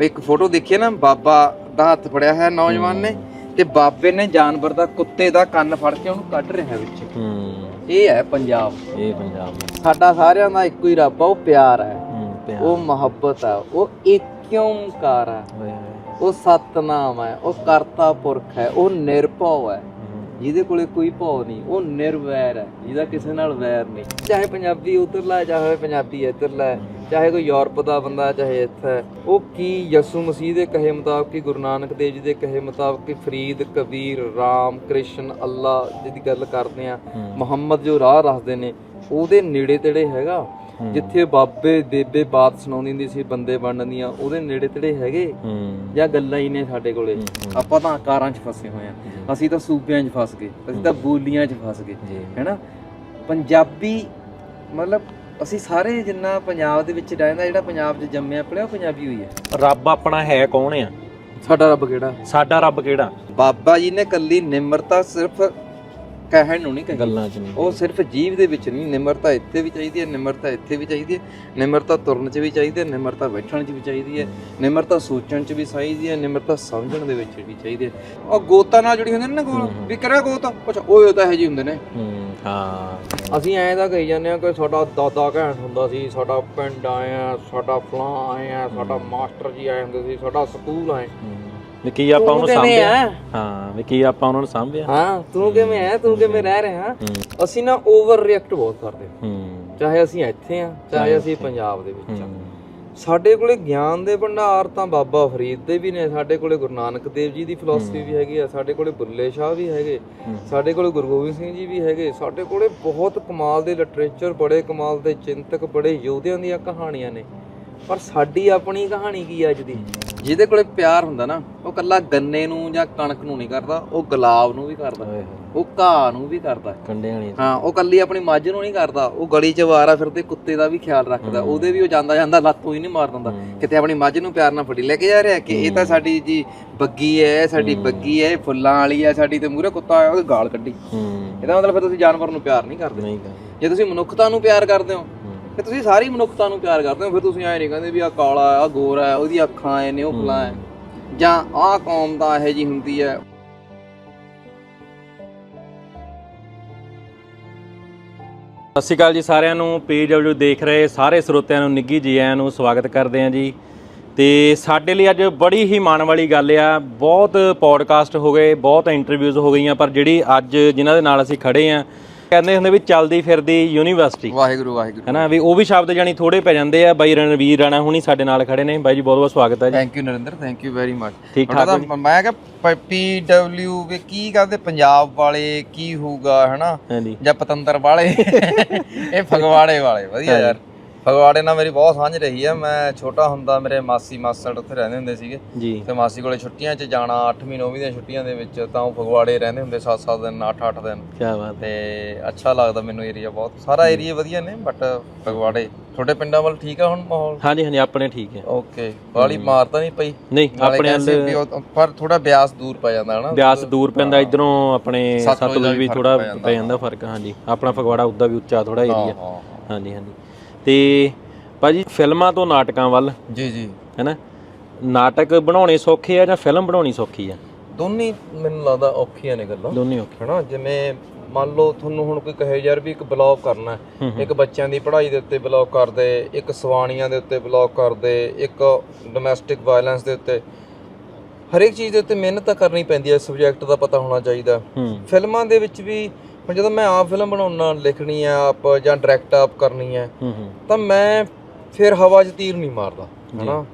ਇੱਕ ਫੋਟੋ ਦੇਖੀਏ ਨਾ ਬਾਬਾ ਦਾ ਹੱਥ ਫੜਿਆ ਹੈ ਨੌਜਵਾਨ ਨੇ ਤੇ ਬਾਬੇ ਨੇ ਜਾਨਵਰ ਦਾ ਕੁੱਤੇ ਦਾ ਕੰਨ ਫੜ ਕੇ ਉਹਨੂੰ ਕੱਢ ਰਿਹਾ ਵਿੱਚ। ਹੂੰ। ਇਹ ਹੈ ਪੰਜਾਬ। ਇਹ ਪੰਜਾਬ ਸਾਡਾ ਸਾਰਿਆਂ ਦਾ ਇੱਕੋ ਹੀ ਰੱਬ ਆ ਉਹ ਪਿਆਰ ਹੈ। ਉਹ ਮੁਹੱਬਤ ਹੈ ਉਹ ਏਕ ਓੰਕਾਰ ਹੈ ਹੋਏ ਹੋਏ। ਉਹ ਸਤਨਾਮ ਹੈ ਉਹ ਕਰਤਾ ਪੁਰਖ ਹੈ ਉਹ ਨਿਰਭਉ ਹੂੰ, ਜਿਹਦੇ ਕੋਲੇ ਕੋਈ ਭਉ ਨਹੀਂ ਉਹ ਨਿਰਵੈਰ ਹੈ ਜਿਹਦਾ ਕਿਸੇ ਨਾਲ ਵੈਰ ਨਹੀਂ। ਚਾਹੇ ਪੰਜਾਬੀ ਉਧਰਲਾ ਚਾਹੇ ਪੰਜਾਬੀ ਇੱਧਰਲਾ ਚਾਹੇ ਕੋਈ ਯੂਰਪ ਦਾ ਬੰਦਾ ਚਾਹੇ ਇੱਥੇ ਉਹ ਕੀ ਯਸੂ ਮਸੀਹ ਦੇ ਕਹੇ ਮੁਤਾਬਕ ਕੀ ਗੁਰੂ ਨਾਨਕ ਦੇਵ ਜੀ ਦੇ ਕਹੇ ਮੁਤਾਬਕ ਕੀ ਫਰੀਦ ਕਬੀਰ ਰਾਮ ਕ੍ਰਿਸ਼ਨ ਅੱਲਾ ਜਿਹਦੀ ਗੱਲ ਕਰਦੇ ਆ ਮੁਹੰਮਦ ਜੋ ਰਾਹ ਰੱਖਦੇ ਨੇ ਉਹਦੇ ਨੇੜੇ ਤੇੜੇ ਹੈਗਾ। ਜਿੱਥੇ ਬਾਬੇ ਬੇਬੇ ਬਾਤ ਸੁਣਾਉਂਦੀ ਹੁੰਦੀ ਸੀ ਬੰਦੇ ਬਣਨ ਦੀਆਂ ਉਹਦੇ ਨੇੜੇ ਤੇੜੇ ਹੈਗੇ ਜਾਂ ਗੱਲਾਂ ਹੀ ਨੇ ਸਾਡੇ ਕੋਲੇ। ਆਪਾਂ ਤਾਂ ਆਕਾਰਾਂ 'ਚ ਫਸੇ ਹੋਏ ਆ ਅਸੀਂ ਤਾਂ ਸੂਬਿਆਂ 'ਚ ਫਸ ਗਏ ਅਸੀਂ ਤਾਂ ਬੋਲੀਆਂ 'ਚ ਫਸ ਗਏ ਹੈਨਾ? ਪੰਜਾਬੀ ਮਤਲਬ ਅਸੀਂ ਸਾਰੇ ਜਿੰਨਾ ਪੰਜਾਬ ਦੇ ਵਿੱਚ ਰਹਿੰਦਾ ਜਿਹੜਾ ਪੰਜਾਬ 'ਚ ਜੰਮਿਆ ਪਲਿਆ ਉਹ ਪੰਜਾਬੀ ਹੋਈ ਹੈ। ਰੱਬ ਆਪਣਾ ਹੈ ਕੌਣ ਆ? ਸਾਡਾ ਰੱਬ ਕਿਹੜਾ? ਸਾਡਾ ਰੱਬ ਕਿਹੜਾ? ਬਾਬਾ ਜੀ ਨੇ ਕੱਲੀ ਨਿਮਰਤਾ ਸਿਰਫ ਕਹਿਣ ਨੂੰ ਨਹੀਂ ਕਹੀ। ਗੱਲਾਂ 'ਚ ਨਹੀਂ ਉਹ ਸਿਰਫ ਜੀਵ ਦੇ ਵਿੱਚ ਨਹੀਂ ਨਿਮਰਤਾ ਇੱਥੇ ਵੀ ਚਾਹੀਦੀ ਹੈ ਨਿਮਰਤਾ ਇੱਥੇ ਵੀ ਚਾਹੀਦੀ ਹੈ ਨਿਮਰਤਾ ਤੁਰਨ 'ਚ ਵੀ ਚਾਹੀਦੀ ਹੈ ਨਿਮਰਤਾ ਬੈਠਣ 'ਚ ਵੀ ਚਾਹੀਦੀ ਹੈ ਨਿਮਰਤਾ ਸੋਚਣ 'ਚ ਵੀ ਚਾਹੀਦੀ ਹੈ ਨਿਮਰਤਾ ਸਮਝਣ ਦੇ ਵਿੱਚ ਵੀ ਚਾਹੀਦੀ ਹੈ। ਉਹ ਗੋਤਾਂ ਨਾਲ ਜੁੜੀ ਹੁੰਦੇ ਨੇ ਨਾ ਗੋਲ। ਵੀ ਕਰਿਆ ਗੋਤ ਅੱਛਾ ਉਹ ਤਾਂ ਇਹੋ ਜਿਹੇ ਹੁੰਦੇ ਨੇ। ਹੂੰ ਅਸੀਂ ਐਂ ਤਾਂ ਕਹੀ ਜਾਂਦੇ ਆ ਕਿ ਸਾਡਾ ਦਾਦਾ ਘੈਂਟ ਹੁੰਦਾ ਸੀ ਸਾਡਾ ਪਿੰਡ ਆਇਆ ਸਾਡਾ ਫਲਾਂ ਆਇਆ ਸਾਡਾ ਮਾਸਟਰ ਜੀ ਆਏ ਹੁੰਦੇ ਸੀ ਸਾਡਾ ਸਕੂਲ ਆਏ। ਵੀ ਕੀ ਆਪਾਂ ਉਹਨੂੰ ਤੂੰ ਕਿਵੇਂ ਸਾਂਭਿਆ? ਆ? ਹਾਂ ਵੀ ਕੀ ਆਪਾਂ ਉਹਨਾਂ ਨੂੰ ਸਾਂਭਿਆ? ਹਾਂ ਤੂੰ ਕਿਵੇਂ ਹੈ ਤੂੰ ਕਿਵੇਂ ਰਹਿ ਰਿਹਾ? ਹੂੰ। ਅਸੀਂ ਨਾ ਓਵਰ ਰਿਐਕਟ ਬਹੁਤ ਕਰਦੇ ਹਾਂ। ਹੂੰ। ਚਾਹੇ ਅਸੀਂ ਇੱਥੇ ਆ ਚਾਹੇ ਅਸੀਂ ਪੰਜਾਬ ਦੇ ਵਿੱਚ ਆ ਸਾਡੇ ਕੋਲੇ ਗਿਆਨ ਦੇ ਭੰਡਾਰ ਤਾਂ ਬਾਬਾ ਫਰੀਦ ਦੇ ਵੀ ਨੇ ਸਾਡੇ ਕੋਲੇ ਗੁਰੂ ਨਾਨਕ ਦੇਵ ਜੀ ਦੀ ਫਿਲਾਸਫੀ ਵੀ ਹੈਗੀ ਆ ਸਾਡੇ ਕੋਲੇ ਬੁੱਲੇ ਸ਼ਾਹ ਵੀ ਹੈਗੇ। ਸਾਡੇ ਕੋਲੇ ਗੁਰੂ ਗੋਬਿੰਦ ਸਿੰਘ ਜੀ ਵੀ ਹੈਗੇ ਸਾਡੇ ਕੋਲੇ ਬਹੁਤ ਕਮਾਲ ਦੇ ਲਿਟਰੇਚਰ ਬੜੇ ਕਮਾਲ ਦੇ ਚਿੰਤਕ ਬੜੇ ਯੋਧਿਆਂ ਦੀਆਂ ਕਹਾਣੀਆਂ ਨੇ। ਪਰ ਸਾਡੀ ਆਪਣੀ ਕਹਾਣੀ ਕੀ ਆ ਅੱਜ ਦੀ? ਜਿਹਦੇ ਕੋਲੇ ਪਿਆਰ ਹੁੰਦਾ ਨਾ ਉਹ ਕੱਲਾ ਗੰਨੇ ਨੂੰ ਜਾਂ ਕਣਕ ਨੂੰ ਨਹੀਂ ਕਰਦਾ ਉਹ ਗੁਲਾਬ ਨੂੰ ਵੀ ਕਰਦਾ ਉਹ ਘਾਹ ਨੂੰ ਵੀ ਕਰਦਾ। ਕੰਡੇ ਵਾਲੀ ਹਾਂ ਉਹ ਕੱਲੀ ਆਪਣੀ ਮੱਝ ਨੂੰ ਨਹੀਂ ਕਰਦਾ ਉਹ ਗਲੀ 'ਚ ਵਾਰਾ ਫਿਰਦੇ ਕੁੱਤੇ ਦਾ ਵੀ ਖਿਆਲ ਰੱਖਦਾ ਉਹਦੇ ਵੀ ਉਹ ਜਾਂਦਾ ਜਾਂਦਾ ਲੱਤ ਹੀ ਨਹੀਂ ਮਾਰ ਦਿੰਦਾ। ਕਿਤੇ ਆਪਣੀ ਮੱਝ ਨੂੰ ਪਿਆਰ ਨਾਲ ਫੜੀ ਲੈ ਕੇ ਜਾ ਰਿਹਾ ਕਿ ਇਹ ਤਾਂ ਸਾਡੀ ਜੀ ਬੱਗੀ ਇਹ ਸਾਡੀ ਬੱਗੀ ਇਹ ਫੁੱਲਾਂ ਵਾਲੀ ਹੈ ਸਾਡੀ ਤੇ ਮੂਹਰੇ ਕੁੱਤਾ ਆਇਆ ਉਹਦੀ ਗਾਲ ਕੱਢੀ। ਇਹਦਾ ਮਤਲਬ ਫਿਰ ਤੁਸੀਂ ਜਾਨਵਰ ਨੂੰ ਪਿਆਰ ਨਹੀਂ ਕਰਦੇ। ਜੇ ਤੁਸੀਂ ਮਨੁੱਖਤਾ ਨੂੰ ਪਿਆਰ ਕਰਦੇ ਹੋ ਫਿਰ ਤੁਸੀਂ ਸਾਰੀ ਮਨੁੱਖਤਾ ਨੂੰ ਪਿਆਰ ਕਰਦੇ ਹੋ ਫਿਰ ਤੁਸੀਂ ਐ ਨਹੀਂ ਕਹਿੰਦੇ ਵੀ ਆ ਕਾਲਾ ਆ ਗੋਰਾ ਹੈ ਉਹਦੀ ਅੱਖਾਂ ਐ ਨੇ ਉਹ ਫਲਾਂ ਹੈ। ਜਾਂ ਆਹ ਕੌਮ ਦਾ ਇਹੋ ਜੀ ਹੁੰਦੀ ਹੈ। ਸਤਿ ਸ਼੍ਰੀ ਅਕਾਲ ਜੀ ਸਾਰਿਆਂ ਨੂੰ ਪੀਡਬਲਯੂ ਦੇਖ ਰਹੇ ਸਾਰੇ ਸਰੋਤਿਆਂ ਨੂੰ ਨਿੱਗੀ ਜੀ ਆਇਆਂ ਨੂੰ ਸਵਾਗਤ ਕਰਦੇ ਹਾਂ ਜੀ। ਤੇ ਸਾਡੇ ਲਈ ਅੱਜ ਬੜੀ ਹੀ ਮਾਣ ਵਾਲੀ ਗੱਲ ਆ ਬਹੁਤ ਪੋਡਕਾਸਟ ਹੋ ਗਏ ਬਹੁਤ ਇੰਟਰਵਿਊਜ਼ ਹੋ ਗਈਆਂ ਪਰ ਜਿਹੜੀ ਅੱਜ ਜਿਨ੍ਹਾਂ ਦੇ ਨਾਲ ਅਸੀਂ ਖੜੇ ਆ ਕਹਿੰਦੇ ਹੁੰਦੇ ਵੀ ਚੱਲਦੀ ਫਿਰਦੀ ਯੂਨੀਵਰਸਿਟੀ। ਵਾਹਿਗੁਰੂ ਵਾਹਿਗੁਰੂ। ਹੈਨਾ ਵੀ ਉਹ ਵੀ ਸ਼ਬਦ ਜਾਨੀ ਥੋੜੇ ਪੈ ਜਾਂਦੇ ਆ ਬਾਈ ਰਣਵੀਰ ਰਾਣਾ ਹੁਣੀ ਸਾਡੇ ਨਾਲ ਖੜੇ ਨੇ। ਬਾਈ ਜੀ ਬਹੁਤ ਬਹੁਤ ਸਵਾਗਤ ਹੈ ਜੀ। Thank you Narinder thank you very much ਠੀਕ ਠਾਕ ਮੈਂ ਕਿਹਾ ਪੀ ਡਬਲਯੂ ਵੀ ਕੀ ਕਰਦੇ ਪੰਜਾਬ ਵਾਲੇ ਕੀ ਹੋਊਗਾ ਹਨਾ? ਜਾਂ ਪਤੰਦਰ ਵਾਲੇ? ਇਹ ਫਗਵਾੜੇ ਵਾਲੇ ਵਧੀਆ ਯਾਰ। ਫਗਵਾੜੇ ਨਾਲ ਮੇਰੀ ਬਹੁਤ ਸਾਂਝ ਰਹੀ ਆ ਮੈਂ ਛੋਟਾ ਹੁੰਦਾ ਮੇਰੇ ਮਾਸੀ ਮਾਸੜ ਉੱਥੇ ਰਹਿੰਦੇ ਹੁੰਦੇ ਸੀਗੇ। ਜੀ। ਤੇ ਮਾਸੀ ਕੋਲੇ ਛੁੱਟੀਆਂ 'ਚ ਜਾਣਾ 8ਵੀਂ 9ਵੀਂ ਦੀਆਂ ਛੁੱਟੀਆਂ ਦੇ ਵਿੱਚ ਤਾਂ ਉਹ ਫਗਵਾੜੇ ਰਹਿੰਦੇ ਹੁੰਦੇ 7-7 ਦਿਨ 8-8 ਦਿਨ। ਕੀ ਬਾਤ ਤੇ ਅੱਛਾ ਲੱਗਦਾ ਮੈਨੂੰ ਏਰੀਆ ਬਹੁਤ। ਸਾਰਾ ਏਰੀਆ ਵਧੀਆ ਨੇ ਬਟ ਫਗਵਾੜੇ। ਤੁਹਾਡੇ ਪਿੰਡਾਂ ਵੱਲ ਠੀਕ ਆ ਹੁਣ ਮਾਹੌਲ? ਹਾਂਜੀ ਹਾਂਜੀ ਆਪਣੇ ਠੀਕ ਹੈ। ਓਕੇ ਬਾਲੀ ਮਾਰ ਤਾਂ ਨਹੀਂ ਪਈ? ਨਹੀਂ ਆਪਣੇ ਕਹਿੰਦੇ ਵੀ ਉਹ- ਪਰ ਥੋੜਾ ਬਿਆਸ ਦੂਰ ਪੈ ਜਾਂਦਾ ਹਨਾ। ਬਿਆਸ ਦੂਰ ਪੈਂਦਾ ਇਧਰੋਂ ਆਪਣੇ ਸਤਲੁਜ ਵੀ ਥੋੜਾ ਪੈ ਜਾਂਦਾ। ਫ਼ਰਕ ਹਾਂਜੀ। ਆਪਣਾ ਫਗਵਾੜਾ ਉਦਾਂ ਵੀ ਉੱਚਾ ਥੋੜਾ ਏਰੀਆ ਹਾਂ ਹਾਂ। ਹਾਂਜੀ ਹਾਂਜੀ। ਤੇ ਭਾਜੀ ਫਿਲਮਾਂ ਤੋਂ ਨਾਟਕਾਂ ਵੱਲ ਜੀ ਜੀ। ਹੈਨਾ? ਨਾਟਕ ਬਣਾਉਣੇ ਸੌਖੇ ਆ ਜਾਂ ਫਿਲਮ ਬਣਾਉਣੀ ਸੌਖੀ ਆ? ਦੋਨੇ ਮੈਨੂੰ ਲੱਗਦਾ ਔਖੀਆਂ ਨੇ ਗੱਲਾਂ। ਦੋਨੇ ਔਖੇ ਹਨਾ ਜਿਵੇਂ ਮੰਨ ਲਓ ਤੁਹਾਨੂੰ ਹੁਣ ਕੋਈ ਕਹੇ ਯਾਰ ਵੀ ਇੱਕ ਬਲੌਗ ਕਰਨਾ। ਇੱਕ ਬੱਚਿਆਂ ਦੀ ਪੜ੍ਹਾਈ ਦੇ ਉੱਤੇ ਬਲੌਗ ਕਰਦੇ ਇੱਕ ਸਵਾਣੀਆਂ ਦੇ ਉੱਤੇ ਬਲੌਗ ਕਰਦੇ ਇੱਕ ਡੋਮੈਸਟਿਕ ਵਾਇਲੈਂਸ ਦੇ ਉੱਤੇ। ਹਰੇਕ ਚੀਜ਼ ਦੇ ਉੱਤੇ ਮਿਹਨਤ ਤਾਂ ਕਰਨੀ ਪੈਂਦੀ ਹੈ ਸਬਜੈਕਟ ਦਾ ਪਤਾ ਹੋਣਾ ਚਾਹੀਦਾ। ਫਿਲਮਾਂ ਦੇ ਵਿੱਚ ਵੀ ਹੁਣ ਜਦੋਂ ਮੈਂ ਆਪ ਫਿਲਮ ਬਣਾਉਣਾ ਲਿਖਣੀ ਹੈ ਆਪ ਜਾਂ ਡਾਇਰੈਕਟ ਆਪ ਕਰਨੀ ਹੂੰ ਤਾਂ ਮੈਂ ਫਿਰ ਹਵਾ 'ਚ ਤੀਰ ਨਹੀਂ ਮਾਰਦਾ ਹਨਾ?